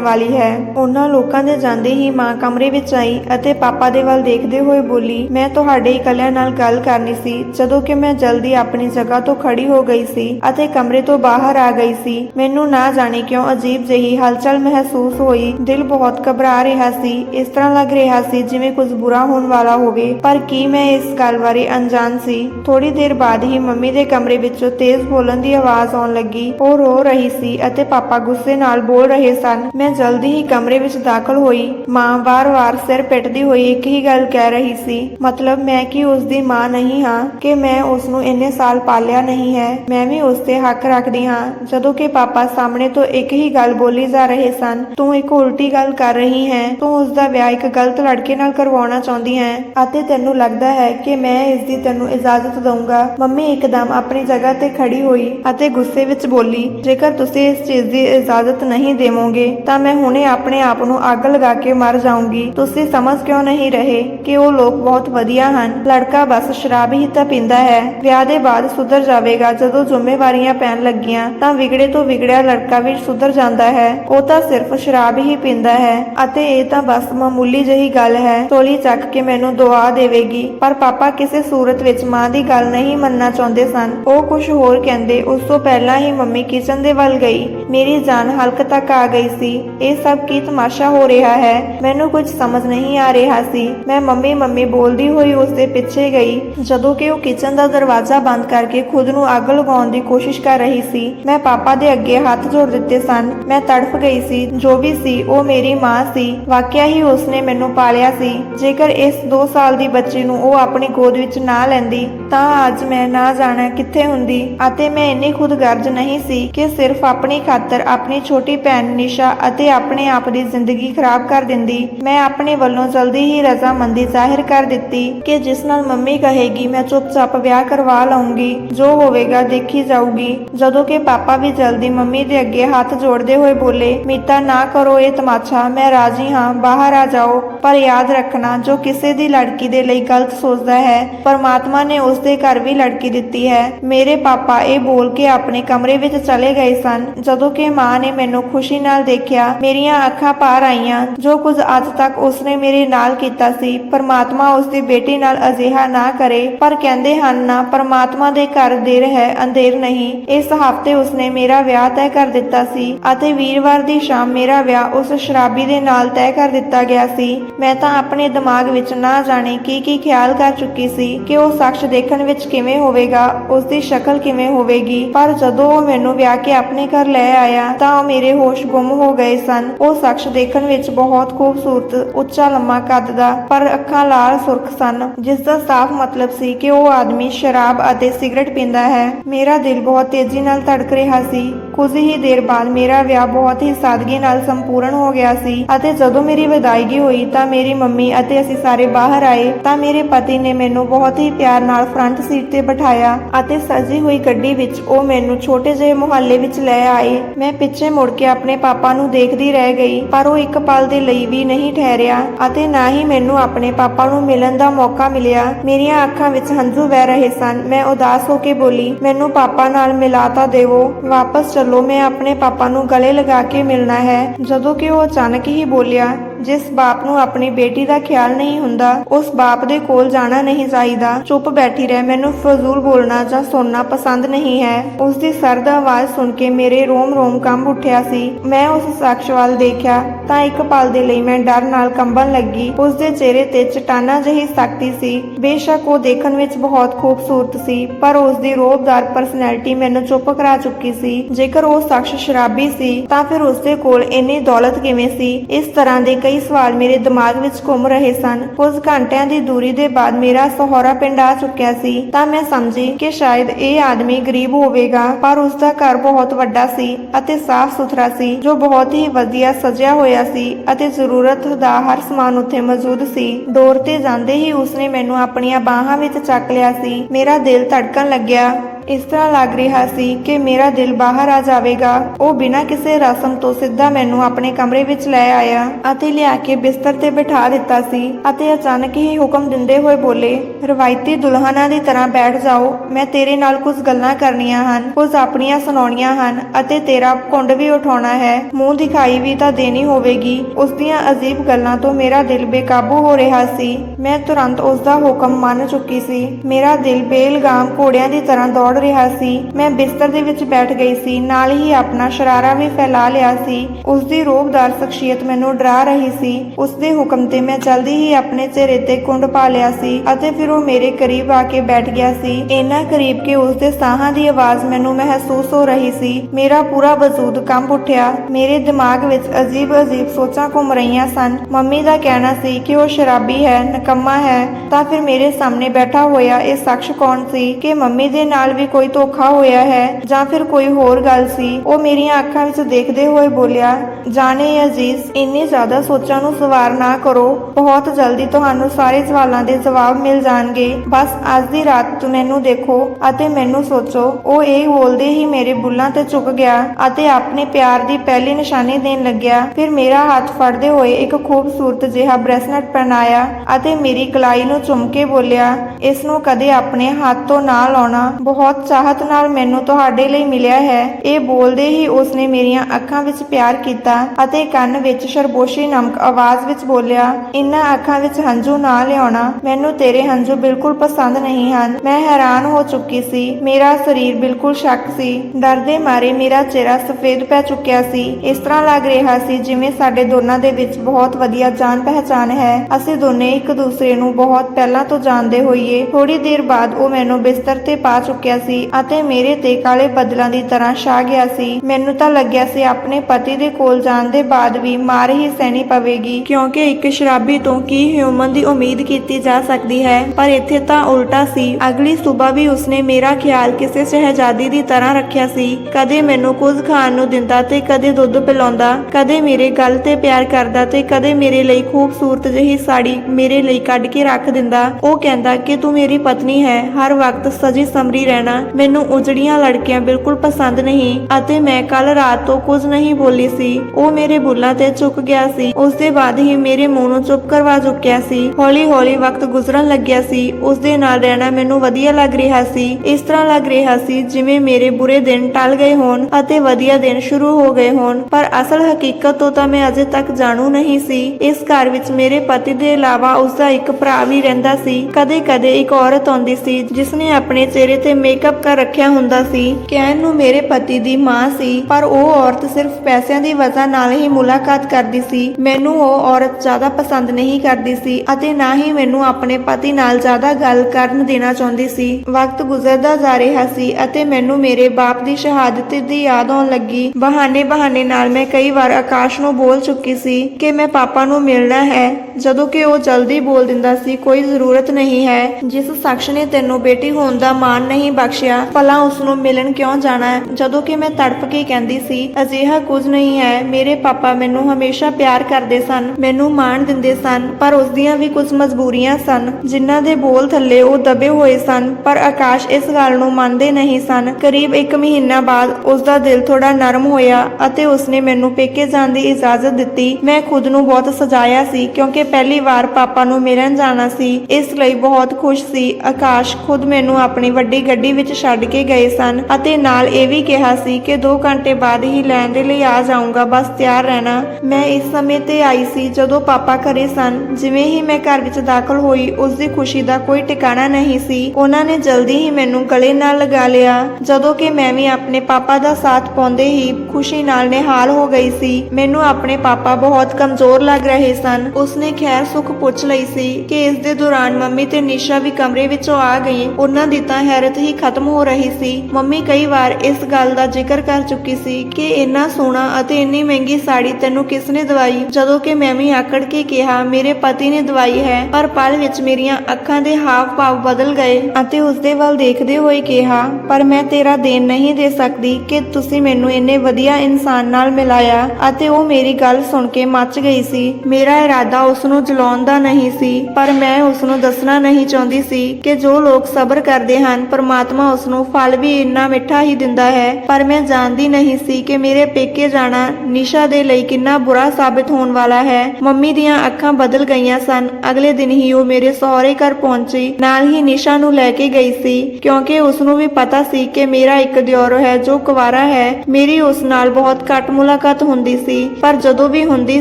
ਵਾਲੀ ਹੈ? ਉਹਨਾਂ ਲੋਕਾਂ ਦੇ ਜਾਂਦੇ ਹੀ ਮਾਂ ਕਮਰੇ ਵਿੱਚ ਆਈ ਅਤੇ ਪਾਪਾ ਦੇ ਵੱਲ ਦੇਖਦੇ ਹੋਏ ਬੋਲੀ, ਮੈਂ ਤੁਹਾਡੇ ਇਕੱਲਿਆਂ ਨਾਲ ਗੱਲ ਕਰਨੀ ਸੀ, ਜਦੋਂ ਕਿ ਮੈਂ ਜਲਦੀ ਆਪਣੀ ਜਗ੍ਹਾ ਤੋਂ ਖੜੀ ਹੋ ਗਈ ਸੀ ਅਤੇ ਕਮਰੇ ਤੋਂ ਬਾਹਰ ਆ ਗਈ ਸੀ। ਮੈਨੂੰ ਨਾ ਜਾਣੇ ਕਿਉਂ ਅਜੀਬ ਜਿਹੀ ਹਲਚਲ ਮਹਿਸੂਸ ਹੋਈ। ਦਿਲ ਬਹੁਤ ਘਬਰਾ ਰਿਹਾ ਸੀ, ਇਸ ਤਰ੍ਹਾਂ ਲੱਗ ਰਿਹਾ ਸੀ ਜਿਵੇਂ ਕੁਝ ਬੁਰਾ ਹੋਣ ਵਾਲਾ ਹੋਵੇ। ਪਰ ਕੀ ਮੈਂ ਇਸ ਗੱਲ ਬਾਰੇ ਅਣਜਾਣ ਸੀ? ਥੋੜੀ ਦੇਰ ਬਾਅਦ ਹੀ ਮੰਮੀ ਦੇ ਕਮਰੇ ਵਿੱਚੋਂ ਤੇਜ਼ ਬੋਲਣ ਦੀ ਆਵਾਜ਼ ਆਉਣ ਲੱਗੀ। ਉਹ ਰੋ ਰਹੀ ਸੀ ਅਤੇ ਪਾਪਾ ਪਾਪਾ ਗੁੱਸੇ ਨਾਲ ਬੋਲ ਰਹੇ ਸਨ। ਮੈਂ ਜਲਦੀ ਹੀ ਕਮਰੇ ਵਿੱਚ ਦਾਖਲ ਹੋਈ। ਮਾਂ ਵਾਰ-ਵਾਰ ਸਿਰ ਪਿੱਟਦੀ ਹੋਈ ਇੱਕ ਹੀ ਗੱਲ ਕਹਿ ਰਹੀ ਸੀ। ਮਤਲਬ ਮੈਂ ਕਿ ਉਸ ਦੀ ਮਾਂ ਨਹੀਂ ਹਾਂ, ਕਿ ਮੈਂ ਉਸ ਨੂੰ ਇੰਨੇ ਸਾਲ ਪਾਲਿਆ ਨਹੀਂ ਹੈ। ਮੈਂ ਵੀ ਉਸ ਤੇ ਹੱਕ ਰੱਖਦੀ ਹਾਂ। ਜਦੋਂ ਕਿ ਪਾਪਾ ਸਾਹਮਣੇ ਤੋਂ ਇੱਕ ਹੀ ਗੱਲ ਬੋਲੀ ਜਾ ਰਹੇ ਸਨ। ਤੂੰ ਇੱਕ ਉਲਟੀ ਗੱਲ ਕਰ ਰਹੀ ਹੈ। ਤੂੰ ਉਸ ਦਾ ਵਿਆਹ ਇੱਕ ਗਲਤ ਲੜਕੇ ਨਾਲ ਕਰਵਾਉਣਾ ਚਾਹੁੰਦੀ ਹੈ। ਅਤੇ ਤੈਨੂੰ ਲੱਗਦਾ ਹੈ ਕਿ ਮੈਂ ਇਸ ਦੀ ਤੈਨੂੰ ਇਜਾਜ਼ਤ ਦਊਂਗਾ। ਮੰਮੀ ਇੱਕਦਮ ਆਪਣੀ ਜਗ੍ਹਾ ਤੇ ਖੜੀ ਹੋਈ ਅਤੇ ਗੁੱਸੇ ਵਿੱਚ ਬੋਲੀ, ਜੇਕਰ ਤੁਸੀਂ ਇਸ ਚੀਜ਼ ਦੀ ਇਜਾਜ਼ਤ ਨਹੀਂ ਦੇਵੋਗੇ, ਤਾਂ ਮੈਂ ਹੁਣੇ ਆਪਣੇ ਆਪ ਨੂੰ ਅੱਗ ਲਗਾ ਕੇ ਮਰ ਜਾਊਂਗੀ। ਤੁਸੀਂ ਸਮਝ ਕਿਉਂ ਨਹੀਂ ਰਹੇ ਕਿ ਉਹ ਲੋਕ ਬਹੁਤ ਵਧੀਆ ਹਨ? ਲੜਕਾ ਬਸ ਸ਼ਰਾਬ ਹੀ ਤਾਂ ਪੀਂਦਾ ਹੈ। ਵਿਆਹ ਦੇ ਬਾਅਦ ਸੁਧਰ ਜਾਵੇਗਾ। ਜਦੋਂ ਜ਼ਿੰਮੇਵਾਰੀਆਂ ਪੈਣ ਲੱਗੀਆਂ, ਤਾਂ ਵਿਗੜੇ ਤੋਂ ਵਿਗੜਿਆ ਲੜਕਾ ਵੀ ਸੁਧਰ ਜਾਂਦਾ ਹੈ। ਉਹ ਤਾਂ ਸਿਰਫ ਸ਼ਰਾਬ ਹੀ ਪੀਂਦਾ ਹੈ। ਅਤੇ ਇਹ ਤਾਂ ਬਸ ਮਾਮੂਲੀ ਜਿਹੀ ਗੱਲ ਹੈ। ਤੋਲੀ ਚੱਕ ਕੇ ਮੈਨੂੰ ਦੁਆ ਦੇਵੇਗੀ। ਪਰ ਪਾਪਾ ਕਿਸੇ ਸੂਰਤ ਵਿੱਚ ਮਾਂ ਦੀ ਗੱਲ ਨਹੀਂ ਮੰਨਣਾ ਚਾਹੁੰਦੇ ਸਨ। ਉਹ ਕੁਝ ਹੋਰ ਕਹਿੰਦੇ, ਉਸ ਤੋਂ ਪਹਿਲਾਂ ਹੀ ਮੰਮੀ ਕਿਚਨ ਦੇ ਵੱਲ ਗਈ। ਮੇਰੀ ਜਾਨ ਹਲਕ ਤੱਕ ਆ ਗਈ ਸੀ। ਇਹ ਸਭ ਕੀ ਤਮਾਸ਼ਾ ਹੋ ਰਿਹਾ ਹੈ? ਮੈਨੂੰ ਕੁਝ ਸਮਝ ਨਹੀਂ ਆ ਰਿਹਾ ਸੀ। ਮੈਂ ਮੰਮੀ ਮੰਮੀ ਬੋਲਦੀ ਹੋਈ ਉਸ ਦੇ ਪਿੱਛੇ ਗਈ। ਜਦੋਂ ਕਿ ਉਹ ਕਿਚਨ ਦਾ ਦਰਵਾਜ਼ਾ ਬੰਦ ਕਰਕੇ ਖੁਦ ਨੂੰ ਅੱਗ ਲਗਾਉਣ ਦੀ ਕੋਸ਼ਿਸ਼ ਕਰ ਰਹੀ ਸੀ, ਮੈਂ ਪਾਪਾ ਦੇ ਅੱਗੇ ਹੱਥ ਜੋੜ ਦਿੱਤੇ ਸਨ। ਮੈਂ ਤੜਫ ਗਈ ਸੀ। ਜੋ ਵੀ ਸੀ, ਉਹ ਮੇਰੀ ਮਾਂ ਸੀ। ਵਾਕਿਆ ਹੀ ਉਸਨੇ ਮੈਨੂੰ ਪਾਲਿਆ ਸੀ। ਜੇਕਰ ਇਸ 2 ਸਾਲ ਦੀ ਬੱਚੀ ਨੂੰ ਉਹ ਆਪਣੀ ਗੋਦ ਵਿੱਚ ਨਾ ਲੈਂਦੀ, ਤਾਂ ਅੱਜ ਮੈਂ ਨਾ ਜਾਣਾ ਕਿੱਥੇ ਹੁੰਦੀ? ਅਤੇ ਮੈਂ ਇੰਨੀ ਖੁਦ ਗਰਜ ਨਹੀਂ ਸੀ ਕਿ ਸਿਰਫ ਆਪਣੀ ਖਾਤਰ ਆਪਣੀ ਛੋਟੀ ਭੈਣ ਨਿਸ਼ਾ ਅਤੇ ਆਪਣੇ ਆਪ ਦੀ ਜ਼ਿੰਦਗੀ ਖਰਾਬ ਕਰ ਦਿੰਦੀ। ਮੈਂ ਆਪਣੇ ਵੱਲੋਂ ਜਲਦੀ ਹੀ ਰਜ਼ਾਮੰਦੀ ਜ਼ਾਹਿਰ ਕਰ ਦਿੱਤੀ ਕਿ ਜਿਸ ਨਾਲ ਮੰਮੀ ਕਹੇਗੀ, ਮੈਂ ਚੁੱਪਚਾਪ ਵਿਆਹ ਕਰਵਾ ਲਵਾਂਗੀ ਜੋ ਹੋਵੇਗਾ ਦੇਖੀ ਜਾਊਗੀ। ਜਦੋਂ ਕਿ ਪਾਪਾ ਵੀ ਜਲਦੀ ਮੰਮੀ ਦੇ ਅੱਗੇ ਹੱਥ ਜੋੜਦੇ ਹੋਏ ਬੋਲੇ, ਮੀਤਾ, ਨਾ ਕਰੋ ਇਹ ਤਮਾਸ਼ਾ, ਮੈਂ ਰਾਜੀ ਹਾਂ, ਬਾਹਰ ਆ ਜਾਓ। ਪਰ ਯਾਦ ਰੱਖਣਾ, ਜੋ ਕਿਸੇ ਦੀ ਲੜਕੀ ਦੇ ਲਈ ਗਲਤ ਸੋਚਦਾ ਹੈ, ਪਰਮਾਤਮਾ ਨੇ ਉਸ ਦੇ ਘਰ ਵੀ ਲੜਕੀ ਦਿੱਤੀ ਹੈ। ਮੇਰੇ ਪਾਪਾ ਇਹ ਬੋਲ ਕੇ ਆਪਣੇ ਕਮਰੇ ਵਿੱਚ ਚਲੇ ਗਏ ਸਨ। ਜਦੋਂ ਕਿ ਮਾਂ ਨੇ ਮੈਨੂੰ ਖੁਸ਼ੀ ਨਾਲ ਦੇਖਿਆ, ਮੇਰੀਆਂ ਅੱਖਾਂ ਪਾਰ ਆਈਆਂ। ਜੋ ਕੁਝ ਅੱਜ ਤੱਕ ਉਸਨੇ ਮੇਰੇ ਨਾਲ ਕੀਤਾ ਸੀ, ਪਰਮਾਤਮਾ ਉਸ ਦੀ ਬੇਟੀ ਨਾਲ ਅਜਿਹਾ ਨਾ ਕਰੇ, ਪਰ ਕਹਿੰਦੇ ਹਨ ਨਾ, ਪਰਮਾਤਮਾ ਦੇ ਘਰ ਦੇਰ ਹੈ, ਅੰਧੇਰ ਨਹੀਂ। ਇਸ ਹਫ਼ਤੇ ਉਸਨੇ ਮੇਰਾ ਵਿਆਹ ਤੈਅ ਕਰ ਦਿੱਤਾ ਸੀ ਅਤੇ ਵੀਰਵਾਰ ਦੀ ਸ਼ਾਮ ਮੇਰਾ ਵਿਆਹ ਉਸ ਸ਼ਰਾਬੀ ਦੇ ਨਾਲ ਤੈਅ ਕਰ ਦਿੱਤਾ ਗਿਆ ਸੀ। ਮੈਂ ਤਾਂ ਆਪਣੇ ਦਿਮਾਗ ਵਿੱਚ ਨਾ ਜਾਣੇ ਕੀ ਕੀ ਖਿਆਲ ਕਰ ਚੁੱਕੀ ਸੀ ਕਿ ਉਹ ਸ਼ਖਸ ਦੇਖਣ ਵਿੱਚ ਕਿਵੇਂ ਹੋਵੇਗਾ ਉਸ ਦੀ ਸ਼ਕਲ ਕਿਵੇਂ ਹੋਵੇਗੀ। ਪਰ ਜਦੋਂ ਉਹ ਮੈਨੂੰ ਵਿਆਹ ਕੇ ਆਪਣੇ ਘਰ ਲੈ ਆਇਆ ਤਾਂ ਉਹ ਮੇਰੇ ਹੋਸ਼ ਗੁੰਮ ਹੋ ਗਏ ਸਨ। ਉਹ ਸ਼ਖਸ ਦੇਖਣ ਵਿੱਚ ਬਹੁਤ ਖੂਬਸੂਰਤ, ਉੱਚਾ ਲੰਮਾ ਕੱਦ ਦਾ, ਪਰ ਅੱਖਾਂ ਲਾਲ ਸੁਰਖ ਸਨ ਜਿਸ ਦਾ ਸਾਫ਼ ਮਤਲਬ ਸੀ ਕਿ ਉਹ ਆਦਮੀ ਸ਼ਰਾਬ ਅਤੇ ਸਿਗਰਟ ਪੀਂਦਾ ਹੈ। ਮੇਰਾ ਦਿਲ ਬਹੁਤ ਤੇਜ਼ੀ ਨਾਲ ਧੜਕ ਰਿਹਾ ਸੀ। ਕੁਝ ਹੀ ਦੇਰ ਬਾਅਦ ਮੇਰਾ ਵਿਆਹ ਬਹੁਤ ਹੀ ਸਾਦਗੀ ਨਾਲ ਸੰਪੂਰਨ ਹੋ ਗਿਆ ਸੀ ਅਤੇ ਜਦੋਂ ਮੇਰੀ ਵਿਦਾਇਗੀ ਹੋਈ ਤਾਂ ਮੇਰੀ ਮੰਮੀ ਅਤੇ ਅਸੀਂ ਸਾਰੇ ਬਾਹਰ ਆਏ ਤਾਂ ਮੇਰੇ ਪਤੀ ਨੇ ਮੈਨੂੰ ਬਹੁਤ ਹੀ ਪਿਆਰ ਨਾਲ ਫਰੰਟ ਸੀਟ ਤੇ ਬਿਠਾਇਆ ਅਤੇ ਸਜੀ ਹੋਈ ਗੱਡੀ ਵਿੱਚ ਉਹ ਮੈਨੂੰ ਛੋਟੇ ਜਿਹੇ ਮੁਹੱਲੇ ਵਿੱਚ ਲੈ ਆਏ। ਮੈਂ ਪਿੱਛੇ ਮੁੜ ਕੇ ਆਪਣੇ ਪਾਪਾ ਨੂੰ ਦੇਖਦੀ ਰਹਿ ਗਈ, ਪਰ ਉਹ ਇੱਕ ਪਲ ਦੇ ਲਈ ਵੀ ਨਹੀਂ ਠਹਿਰਿਆ ਅਤੇ ਨਾ ਹੀ ਮੈਨੂੰ ਆਪਣੇ ਪਾਪਾ ਨੂੰ ਮਿਲਣ ਦਾ ਮੌਕਾ ਮਿਲਿਆ। ਮੇਰੀਆਂ ਅੱਖਾਂ ਵਿੱਚ ਹੰਝੂ ਵਹਿ ਰਹੇ ਸਨ। ਮੈਂ ਉਦਾਸ ਹੋ ਕੇ ਬੋਲੀ, ਮੈਨੂੰ ਪਾਪਾ ਨਾਲ ਮਿਲਾ ਤਾਂ ਦੇਵੋ, ਵਾਪਸ ਚੱਲੋ ਮੈਂ ਆਪਣੇ ਪਾਪਾ ਨੂੰ ਗਲੇ ਲਗਾ ਕੇ ਮਿਲਣਾ ਹੈ। ਜਦੋਂ ਕਿ ਉਹ ਅਚਾਨਕ ਹੀ ਬੋਲਿਆ ਜਿਸ ਬਾਪ ਨੂੰ ਆਪਣੀ ਬੇਟੀ ਦਾ ਖਿਆਲ ਨਹੀਂ ਹੁੰਦਾ, ਉਸ ਬਾਪ ਦੇ ਕੋਲ ਜਾਣਾ ਨਹੀਂ ਚਾਹੀਦਾ। ਚੁੱਪ ਬੈਠੀ ਰਹਿ, ਮੈਨੂੰ ਫਜ਼ੂਲ ਬੋਲਣਾ ਜਾਂ ਸੁਣਨਾ ਪਸੰਦ ਨਹੀਂ ਹੈ। ਉਸ ਦੀ ਸਰਦ ਆਵਾਜ਼ ਸੁਣ ਕੇ ਮੇਰੇ ਰੋਮ ਰੋਮ ਕੰਬ ਉੱਠਿਆ ਸੀ। ਮੈਂ ਉਸ ਸ਼ਖਸ ਵੱਲ ਦੇਖਿਆ, ਤਾਂ ਇੱਕ ਪਲ ਦੇ ਲਈ ਮੈਂ ਡਰ ਨਾਲ ਕੰਬਣ ਲੱਗੀ। ਉਸ ਦੇ ਚਿਹਰੇ ਤੇ ਚਟਾਨਾ ਜਿਹੀ ਸਖਤੀ ਸੀ। ਬੇਸ਼ੱਕ ਉਹ ਦੇਖਣ ਵਿੱਚ ਬਹੁਤ ਖੂਬਸੂਰਤ ਸੀ, ਪਰ ਉਸ ਦੀ ਰੋਬਦਾਰ ਪਰਸਨੈਲਿਟੀ ਮੈਨੂੰ ਚੁੱਪ ਕਰਾ ਚੁੱਕੀ ਸੀ। ਜੇਕਰ ਉਹ ਸ਼ਖਸ ਸ਼ਰਾਬੀ ਸੀ, ਤਾਂ ਫਿਰ ਉਸ ਦੇ ਕੋਲ ਇੰਨੀ ਦੌਲਤ ਕਿਵੇਂ ਸੀ? ਇਸ ਤਰ੍ਹਾਂ ਦੇ ਕਈ ਕਈ ਸਵਾਲ ਮੇਰੇ ਦਿਮਾਗ ਵਿੱਚ ਘੁੰਮ ਰਹੇ ਸਨ। ਕੁਝ ਘੰਟਿਆਂ ਦੀ ਦੂਰੀ ਦੇ ਬਾਅਦ ਮੇਰਾ ਸਹੁਰਾ ਪਿੰਡ ਆ ਚੁੱਕਿਆ ਸੀ। ਤਾਂ ਮੈਂ ਸਮਝੀ ਕਿ ਸ਼ਾਇਦ ਇਹ ਆਦਮੀ ਗਰੀਬ ਹੋਵੇਗਾ, ਪਰ ਉਸ ਦਾ ਘਰ ਬਹੁਤ ਵੱਡਾ ਸੀ ਅਤੇ ਸਾਫ਼ ਸੁਥਰਾ ਸੀ, ਜੋ ਬਹੁਤ ਹੀ ਵਧੀਆ ਸਜਿਆ ਹੋਇਆ ਸੀ ਅਤੇ ਜ਼ਰੂਰਤ ਦਾ ਹਰ ਸਮਾਨ ਉੱਥੇ ਮੌਜੂਦ ਸੀ। ਡੋਰ ਤੇ ਜਾਂਦੇ ਹੀ ਉਸਨੇ ਮੈਨੂੰ ਆਪਣੀਆਂ ਬਾਹਾਂ ਵਿੱਚ ਚੱਕ ਲਿਆ ਸੀ। ਮੇਰਾ ਦਿਲ ਧੜਕਣ ਲੱਗਿਆ। ਇਸ ਤਰ੍ਹਾਂ ਲੱਗ ਰਿਹਾ ਸੀ ਕਿ ਮੇਰਾ ਦਿਲ ਬਾਹਰ ਆ ਜਾਵੇਗਾ। ਉਹ ਬਿਨਾਂ ਕਿਸੇ ਰਸਮ ਤੋਂ ਸਿੱਧਾ ਮੈਨੂੰ ਆਪਣੇ ਕਮਰੇ ਵਿੱਚ ਲੈ ਆਇਆ ਅਤੇ ਲਿਆ ਕੇ ਬਿਸਤਰ ਤੇ ਬਿਠਾ ਦਿੱਤਾ ਸੀ ਅਤੇ ਅਚਾਨਕ ਹੀ ਹੁਕਮ ਦਿੰਦੇ ਹੋਏ ਬੋਲੇ, ਰਵਾਇਤੀ ਦੁਲਹਨਾਂ ਦੀ ਤਰ੍ਹਾਂ ਬੈਠ ਜਾਓ, ਮੈਂ ਤੇਰੇ ਨਾਲ ਕੁਝ ਗੱਲਾਂ ਕਰਨੀਆਂ ਹਨ, ਕੁਝ ਆਪਣੀਆਂ ਸੁਣਾਉਣੀਆਂ ਹਨ ਅਤੇ ਤੇਰਾ ਕੁੰਡ ਵੀ ਉਠਾਉਣਾ ਹੈ। ਮੂੰਹ ਦਿਖਾਈ ਵੀ ਤਾਂ ਦੇਣੀ ਹੋਵੇਗੀ। ਉਸ ਦੀਆਂ ਅਜੀਬ ਗੱਲਾਂ ਤੋਂ ਮੇਰਾ ਦਿਲ ਬੇਕਾਬੂ ਹੋ ਰਿਹਾ ਸੀ। ਮੈਂ ਤੁਰੰਤ ਉਸ ਦਾ ਹੁਕਮ ਮੰਨ ਚੁੱਕੀ ਸੀ। ਮੇਰਾ ਦਿਲ ਬੇਲਗਾਮ ਘੋੜਿਆਂ ਦੀ ਤਰ੍ਹਾਂ ਦੌੜ ਰਿਹਾ ਸੀ। ਮੈਂ ਬਿਸਤਰ ਦੇ ਵਿੱਚ ਬੈਠ ਗਈ ਸੀ। ਨਾਲ ਹੀ ਆਪਣਾ ਸ਼ਰਾਰਾ ਵੀ ਫੈਲਾ ਲਿਆ ਸੀ। ਉਸ ਦੀ ਰੋਬਦਾਰ ਸ਼ਖਸੀਅਤ ਮੈਨੂੰ ਡਰਾ ਰਹੀ ਸੀ। ਉਸ ਦੇ ਹੁਕਮ ਤੇ ਮੈਂ ਜਲਦੀ ਹੀ ਆਪਣੇ ਚਿਹਰੇ ਤੇ ਕੁੰਡ ਪਾ ਲਿਆ ਸੀ ਅਤੇ ਫਿਰ ਉਹ ਮੇਰੇ ਕਰੀਬ ਆ ਕੇ ਬੈਠ ਗਿਆ ਸੀ। ਇੰਨਾ ਕਰੀਬ ਕਿ ਉਸ ਦੇ ਸਾਹਾਂ ਦੀ ਆਵਾਜ਼ ਮੈਨੂੰ ਮਹਿਸੂਸ ਹੋ ਰਹੀ ਸੀ। ਮੇਰਾ ਪੂਰਾ ਵਜੂਦ ਕੰਬ ਉੱਠਿਆ। ਮੇਰੇ ਦਿਮਾਗ ਵਿੱਚ ਅਜੀਬ-ਅਜੀਬ ਸੋਚਾਂ ਘੁੰਮ ਰਹੀਆਂ ਸਨ। ਮੰਮੀ ਦਾ ਕਹਿਣਾ ਸੀ ਕਿ ਉਹ ਸ਼ਰਾਬੀ ਹੈ, ਨਕੰਮਾ ਹੈ। ਤਾਂ ਫਿਰ ਮੇਰੇ ਸਾਹਮਣੇ ਬੈਠਾ ਹੋਇਆ ਇਹ ਸ਼ਖਸ ਕੌਣ ਸੀ ਕਿ ਮੰਮੀ ਦੇ ਨਾਲ ਵੀ ਕੋਈ ਧੋਖਾ ਹੋਇਆ ਹੈ ਜਾਂ ਫਿਰ ਕੋਈ ਹੋਰ ਗੱਲ ਸੀ, ਉਹ ਮੇਰੀਆਂ ਅੱਖਾਂ ਵਿੱਚ ਦੇਖਦੇ ਹੋਏ ਬੋਲਿਆ, ਜਾਣੇ ਅਜ਼ੀਜ਼, ਇੰਨੀ ਜ਼ਿਆਦਾ ਸੋਚਾਂ ਨੂੰ ਸਵਾਰ ਨਾ ਕਰੋ, ਬਹੁਤ ਜਲਦੀ ਤੁਹਾਨੂੰ ਸਾਰੇ ਸਵਾਲਾਂ ਦੇ ਜਵਾਬ ਮਿਲ ਜਾਣਗੇ। ਬਸ ਅੱਜ ਦੀ ਰਾਤ ਤੂੰ ਮੈਨੂੰ ਦੇਖੋ ਅਤੇ ਮੈਨੂੰ ਸੋਚੋ। ਉਹ ਇਹ ਬੋਲਦੇ ਹੀ ਮੇਰੇ ਬੁੱਲਾਂ ਤੇ ਝੁਕ ਗਿਆ ਅਤੇ ਆਪਣੇ ਪਿਆਰ ਦੀ ਪਹਿਲੀ ਨਿਸ਼ਾਨੀ ਦੇਣ ਲੱਗਿਆ। ਫਿਰ ਮੇਰਾ ਹੱਥ ਫੜਦੇ ਹੋਏ ਇੱਕ ਖੂਬਸੂਰਤ ਜਿਹਾ ਬ੍ਰੈਸਲੈਟ ਪਹਿਨਾਇਆ ਅਤੇ ਮੇਰੀ ਕਲਾਈ ਨੂੰ ਚੁੰਮ ਕੇ ਬੋਲਿਆ, ਇਸ ਨੂੰ ਕਦੇ ਆਪਣੇ ਹੱਥ ਤੋਂ ਨਾ ਲਾਉਣਾ, ਬਹੁਤ ਚਾਹਤ ਨਾਲ ਮੈਨੂੰ ਤੁਹਾਡੇ ਲਈ ਮਿਲਿਆ ਹੈ। ਇਹ ਬੋਲਦੇ ਹੀ ਉਸਨੇ ਮੇਰੀਆਂ ਅੱਖਾਂ ਵਿੱਚ ਪਿਆਰ ਕੀਤਾ ਅਤੇ ਕੰਨ ਵਿੱਚ ਸ਼ਰਬੋਸ਼ੀ ਨਮਕ ਆਵਾਜ਼ ਵਿੱਚ ਬੋਲਿਆ, ਇਨ੍ਹਾਂ ਅੱਖਾਂ ਵਿੱਚ ਹੰਝੂ ਨਾ ਲਿਆਉਣਾ। ਮੈਨੂੰ ਤੇਰੇ ਹੰਝੂ ਬਿਲਕੁਲ ਪਸੰਦ ਨਹੀਂ ਹਨ। ਮੈਂ ਹੈਰਾਨ ਹੋ ਚੁੱਕੀ ਸੀ। ਮੇਰਾ ਸਰੀਰ ਬਿਲਕੁਲ ਸ਼ੱਕ ਸੀ। ਡਰ ਦੇ ਮਾਰੇ ਮੇਰਾ ਚਿਹਰਾ ਸਫੇਦ ਪੈ ਚੁੱਕਿਆ ਸੀ। ਇਸ ਤਰ੍ਹਾਂ ਲੱਗ ਰਿਹਾ ਸੀ ਜਿਵੇਂ ਸਾਡੇ ਦੋਨਾਂ ਦੇ ਵਿੱਚ ਬਹੁਤ ਵਧੀਆ ਜਾਣ ਪਹਿਚਾਨ ਹੈ। ਅਸੀਂ ਦੋਨੇ ਇੱਕ ਦੂਸਰੇ ਨੂੰ ਬਹੁਤ ਪਹਿਲਾਂ ਤੋਂ ਜਾਣਦੇ ਹੋਈਏ। ਥੋੜੀ ਦੇਰ ਬਾਅਦ ਉਹ ਮੈਨੂੰ ਬਿਸਤਰ ਤੇ ਪਾ ਚੁੱਕਿਆ ਸੀ ਅਤੇ ਮੇਰੇ ਤੇ ਕਾਲੇ ਬੱਦਲਾਂ ਦੀ ਤਰ੍ਹਾਂ ਛਾ ਗਿਆ ਸੀ। ਮੈਨੂੰ ਤਾਂ ਲੱਗਿਆ ਸੀ ਆਪਣੇ ਪਤੀ ਦੇ ਕੋਲ ਜਾਣ ਦੇ ਬਾਅਦ ਵੀ ਮਾਰ ਹੀ ਸਹਿਣੀ ਪਵੇਗੀ, ਕਿਉਂਕਿ ਇੱਕ ਸ਼ਰਾਬੀ ਤੋਂ ਕੀ ਹਿਊਮਨ ਦੀ ਉਮੀਦ ਕੀਤੀ ਜਾ ਸਕਦੀ ਹੈ? ਪਰ ਇੱਥੇ ਤਾਂ ਉਲਟਾ ਸੀ। ਅਗਲੀ ਸਵੇਰ ਵੀ ਉਸਨੇ ਮੇਰਾ ਖਿਆਲ ਕਿਸੇ ਸ਼ਹਿਜ਼ਾਦੀ ਦੀ ਤਰ੍ਹਾਂ ਰੱਖਿਆ ਸੀ। ਕਦੇ ਮੈਨੂੰ ਕੁਝ ਖਾਣ ਨੂੰ ਦਿੰਦਾ ਤੇ ਕਦੇ ਦੁੱਧ ਪਿਲਾਉਂਦਾ, ਕਦੇ ਮੇਰੇ ਗੱਲ ਤੇ ਪਿਆਰ ਕਰਦਾ ਤੇ ਕਦੇ ਮੇਰੇ ਲਈ ਖੂਬਸੂਰਤ ਜਿਹੀ ਸਾੜੀ ਮੇਰੇ ਲਈ ਕੱਢ ਕੇ ਰੱਖ ਦਿੰਦਾ। ਉਹ ਕਹਿੰਦਾ ਕਿ ਤੂੰ ਮੇਰੀ ਪਤਨੀ ਹੈ, ਹਰ ਵਕਤ ਸਜੀ ਸਮਰੀ ਰਹਿਣਾ ਮੈਨੂੰ ਉਜੜੀਆਂ ਲੜਕੀਆਂ ਬਿਲਕੁਲ ਪਸੰਦ ਨਹੀਂ ਅਤੇ ਮੈਂ ਕੱਲ ਰਾਤ ਤੋਂ ਕੁਝ ਨਹੀਂ ਬੋਲੀ ਸੀ। ਉਹ ਮੇਰੇ ਬੁੱਲਾਂ ਤੇ ਝੁਕ ਗਿਆ ਸੀ। ਉਸ ਦੇ ਬਾਅਦ ਹੀ ਮੇਰੇ ਮੂੰਹ ਨੂੰ ਚੁੱਪ ਕਰਵਾ ਚੁੱਕਿਆ ਸੀ। ਹੌਲੀ ਹੌਲੀ ਵਕਤ ਗੁਜ਼ਰਨ ਲੱਗਿਆ ਸੀ। ਉਸ ਦੇ ਨਾਲ ਰਹਿਣਾ ਮੈਨੂੰ ਵਧੀਆ ਲੱਗ ਰਿਹਾ ਸੀ। ਇਸ ਤਰ੍ਹਾਂ ਲੱਗ ਰਿਹਾ ਸੀ ਜਿਵੇਂ ਮੇਰੇ ਬੁਰੇ ਦਿਨ ਟਲ ਗਏ ਹੋਣ ਅਤੇ ਵਧੀਆ ਦਿਨ ਸ਼ੁਰੂ ਹੋ ਗਏ ਹੋਣ। ਪਰ ਅਸਲ ਹਕੀਕਤ ਤੋਂ ਤਾਂ ਮੈਂ ਅਜੇ ਤੱਕ ਜਾਣੂ ਨਹੀਂ ਸੀ। ਇਸ ਘਰ ਵਿੱਚ ਮੇਰੇ ਪਤੀ ਦੇ ਇਲਾਵਾ ਉਸ ਦਾ ਇੱਕ ਭਰਾ ਵੀ ਰਹਿੰਦਾ ਸੀ। ਕਦੇ-ਕਦੇ ਇੱਕ ਔਰਤ ਆਉਂਦੀ ਸੀ ਜਿਸ ਨੇ ਆਪਣੇ ਚਿਹਰੇ ਤੇ ਮੇਕਅਪ ਕਰ ਰੱਖਿਆ ਹੁੰਦਾ ਸੀ। ਕਹਿਣ ਨੂੰ ਮੇਰੇ ਪਤੀ ਦੀ ਮਾਂ ਸੀ, ਪਰ ਉਹ ਔਰਤ ਸਿਰਫ ਪੈਸਿਆਂ ਦੀ ਵਜ੍ਹਾ ਨਾਲ ਹੀ ਮੁਲਾਕਾਤ ਕਰਦੀ ਸੀ। ਮੈਨੂੰ ਉਹ ਔਰਤ ਜ਼ਿਆਦਾ ਪਸੰਦ ਨਹੀਂ ਕਰਦੀ ਸੀ ਅਤੇ ਨਾ ਹੀ ਮੈਨੂੰ ਆਪਣੇ ਪਤੀ ਨਾਲ ਜ਼ਿਆਦਾ ਗੱਲ ਕਰਨ ਦੇਣਾ ਚਾਹੁੰਦੀ ਸੀ। ਵਕਤ ਗੁਜ਼ਰਦਾ ਜਾ ਰਿਹਾ ਸੀ ਅਤੇ ਮੈਨੂੰ ਮੇਰੇ ਬਾਪ ਦੀ ਸ਼ਹਾਦਤ ਦੀ ਯਾਦ ਆਉਣ ਲੱਗੀ। ਬਹਾਨੇ ਬਹਾਨੇ ਨਾਲ ਮੈਂ ਕਈ ਵਾਰ ਆਕਾਸ਼ ਨੂੰ ਬੋਲ ਚੁੱਕੀ ਸੀ ਕਿ ਮੈਂ ਪਾਪਾ ਨੂੰ ਮਿਲਣਾ ਹੈ, ਜਦੋਂ ਕਿ ਉਹ ਜਲਦੀ ਬੋਲ ਦਿੰਦਾ ਸੀ, ਕੋਈ ਜ਼ਰੂਰਤ ਨਹੀਂ ਹੈ। ਜਿਸ ਸ਼ਖਸ ਨੇ ਤੈਨੂੰ ਬੇਟੀ ਹੋਣ ਦਾ ਮਾਣ ਨਹੀਂ ਬਖਸ਼ਿਆ ਭਲਾ ਉਸ ਨੂੰ ਮਿਲਣ ਕਿਉਂ ਜਾਣਾ ਹੈ? ਜਦੋਂ ਕਿ ਮੈਂ ਤੜਪ ਕੇ ਕਹਿੰਦੀ ਸੀ, ਅਜਿਹਾ ਕੁਝ ਨਹੀਂ ਹੈ। ਮੇਰੇ ਪਾਪਾ ਮੈਨੂੰ ਹਮੇਸ਼ਾ ਪਿਆਰ ਕਰਦੇ ਸਨ, ਮੈਨੂੰ ਮਾਣ ਦਿੰਦੇ ਸਨ, ਪਰ ਉਸ ਦੀਆਂ ਵੀ ਕੁਝ ਮਜਬੂਰੀਆਂ ਸਨ, ਜਿਨ੍ਹਾਂ ਦੇ ਬੋਲ ਥੱਲੇ ਉਹ ਦਬੇ ਹੋਏ ਸਨ, ਪਰ ਆਕਾਸ਼ ਇਸ ਗੱਲ ਨੂੰ ਮੰਨਦੇ ਨਹੀਂ ਸਨ। ਕਰੀਬ 1 ਮਹੀਨਾ ਬਾਅਦ ਉਸ ਦਾ ਦਿਲ ਥੋੜਾ ਨਰਮ ਹੋਇਆ ਅਤੇ ਉਸਨੇ ਮੈਨੂੰ ਪੇਕੇ ਜਾਣ ਦੀ ਇਜਾਜ਼ਤ ਦਿੱਤੀ। ਮੈਂ ਖੁਦ ਨੂੰ ਬਹੁਤ ਸਜਾਇਆ ਸੀ, ਕਿਉਂਕਿ ਪਹਿਲੀ ਵਾਰ ਪਾਪਾ ਨੂੰ ਮਿਲਣ ਜਾਣਾ ਸੀ, ਇਸ ਲਈ ਬਹੁਤ ਖੁਸ਼ ਸੀ। ਆਕਾਸ਼ ਖੁਦ ਮੈਨੂੰ ਆਪਣੀ ਵੱਡੀ ਗੱਡੀ ਵਿੱਚ ਛੱਡ ਕੇ ਗਏ ਸਨ ਅਤੇ ਨਾਲ ਇਹ ਵੀ ਕਿਹਾ ਸੀ ਕਿ 2 ਘੰਟੇ ਬਾਅਦ ਹੀ ਲੈਣ ਦੇ ਲਈ ਆ ਜਾਊਂਗਾ, ਬਸ ਤਿਆਰ ਰਹਿਣਾ। ਮੈਂ ਇਸ ਸਮੇਂ ਤੇ ਆਈ ਸੀ ਜਦੋਂ ਪਾਪਾ ਘਰੇ ਸਨ। ਜਿਵੇਂ ਹੀ ਮੈਂ ਘਰ ਵਿੱਚ ਦਾਖਲ ਹੋਈ ਉਸ ਦੀ ਖੁਸ਼ੀ ਦਾ ਕੋਈ ਟਿਕਾਣਾ ਨਹੀਂ ਸੀ। ਉਹਨਾਂ ਨੇ ਜਲਦੀ ਹੀ ਮੈਨੂੰ ਗਲੇ ਨਾਲ ਲਗਾ ਲਿਆ। ਜਦੋਂ ਕਿ ਮੈਂ ਵੀ ਆਪਣੇ ਪਾਪਾ ਦਾ ਸਾਥ ਪਾਉਂਦੇ ਹੀ ਖੁਸ਼ੀ ਨਾਲ ਨਿਹਾਲ ਹੋ ਗਈ ਸੀ। ਮੈਨੂੰ ਆਪਣੇ ਪਾਪਾ ਬਹੁਤ ਕਮਜ਼ੋਰ ਲੱਗ ਰਹੇ ਸਨ। ਉਸਨੇ ਖੈਰ ਸੁਖ ਪੁੱਛ ਲਈ ਸੀ ਕਿ ਇਸ ਦੇ ਦੌਰਾਨ ਮੰਮੀ ਤੇ ਨਿਸ਼ਾ ਵੀ ਕਮਰੇ ਵਿੱਚੋਂ ਆ ਗਈ। ਉਹਨਾਂ ਦੀ ਤਾਂ ਹੈਰਤ ਹੀ ਖਤਮ ਹੋ ਰਹੀ ਸੀ। ਮੰਮੀ ਕਈ ਵਾਰ ਇਸ ਗੱਲ ਦਾ ਜ਼ਿਕਰ ਕਰ ਚੁੱਕੀ ਸੀ ਕਿ ਇੰਨਾ ਸੋਹਣਾ ਅਤੇ ਇੰਨੀ ਮਹਿੰਗੀ ਸਾੜੀ ਤੈਨੂੰ ਕਿਸ ਨੇ ਦਵਾਈ? ਜਦੋਂ ਕਿ ਮੈਂ ਵੀ ਆਕੜ ਕੇ ਕਿਹਾ, ਮੇਰੇ ਪਤੀ ਨੇ ਦਵਾਈ ਹੈ। ਪਰ ਪਲ ਵਿੱਚ ਮੇਰੀਆਂ ਅੱਖਾਂ ਦੇ ਹਾਵ ਭਾਵ ਬਦਲ ਗਏ ਅਤੇ ਉਸਦੇ ਵੱਲ ਦੇਖਦੇ ਹੋਏ ਕਿਹਾ, ਪਰ ਮੈਂ ਤੇਰਾ ਦੇਣ ਨਹੀਂ ਦੇ ਸਕਦੀ ਕਿ ਤੁਸੀਂ ਮੈਨੂੰ ਇੰਨੇ ਵਧੀਆ ਇਨਸਾਨ ਨਾਲ ਮਿਲਾਇਆ। ਅਤੇ ਉਹ ਮੇਰੀ ਗੱਲ ਸੁਣ ਕੇ ਮੱਚ ਗਈ ਸੀ। ਮੇਰਾ ਇਰਾਦਾ ਉਸ ਨੂੰ ਜਲਾਉਣ ਦਾ ਨਹੀਂ ਸੀ, ਪਰ ਮੈਂ ਉਸ ਨੂੰ ਦੱਸਣਾ ਨਹੀਂ ਚਾਹੁੰਦੀ ਸੀ ਕਿ ਜੋ ਲੋਕ ਸਬਰ ਕਰਦੇ ਹਨ, ਪਰਮਾਤਮਾ ਉਸ ਨੂੰ ਫਲ ਵੀ ਇੰਨਾ ਮਿੱਠਾ ਹੀ ਦਿੰਦਾ ਹੈ, ਪਰ ਮੈਂ ਜਾਣਦੀ ਨਹੀਂ ਸੀ ਕਿ ਮੇਰੇ ਪੇਕੇ ਜਾਣਾ ਨਿਸ਼ਾ ਦੇ ਲਈ ਕਿੰਨਾ ਬੁਰਾ ਸਾਬਿਤ ਹੋਣ ਵਾਲਾ ਹੈ। ਮੰਮੀ ਦੀਆਂ ਅੱਖਾਂ ਬਦਲ ਗਈਆਂ ਸਨ। ਅਗਲੇ ਦਿਨ ਹੀ ਉਹ ਮੇਰੇ ਸਹੁਰੇ ਘਰ ਪਹੁੰਚੀ। ਨਾਲ ਹੀ ਨਿਸ਼ਾ ਨੂੰ ਲੈ ਕੇ ਗਈ ਸੀ, ਕਿਉਂਕਿ ਉਸ ਨੂੰ ਵੀ ਪਤਾ ਸੀ ਕਿ ਮੇਰਾ ਇੱਕ ਦਿਓਰ ਹੈ ਜੋ ਕੁਵਾਰਾ ਹੈ। ਮੇਰੀ ਉਸ ਨਾਲ ਬਹੁਤ ਘੱਟ ਮੁਲਾਕਾਤ ਹੁੰਦੀ ਸੀ, ਪਰ ਜਦੋਂ ਵੀ ਹੁੰਦੀ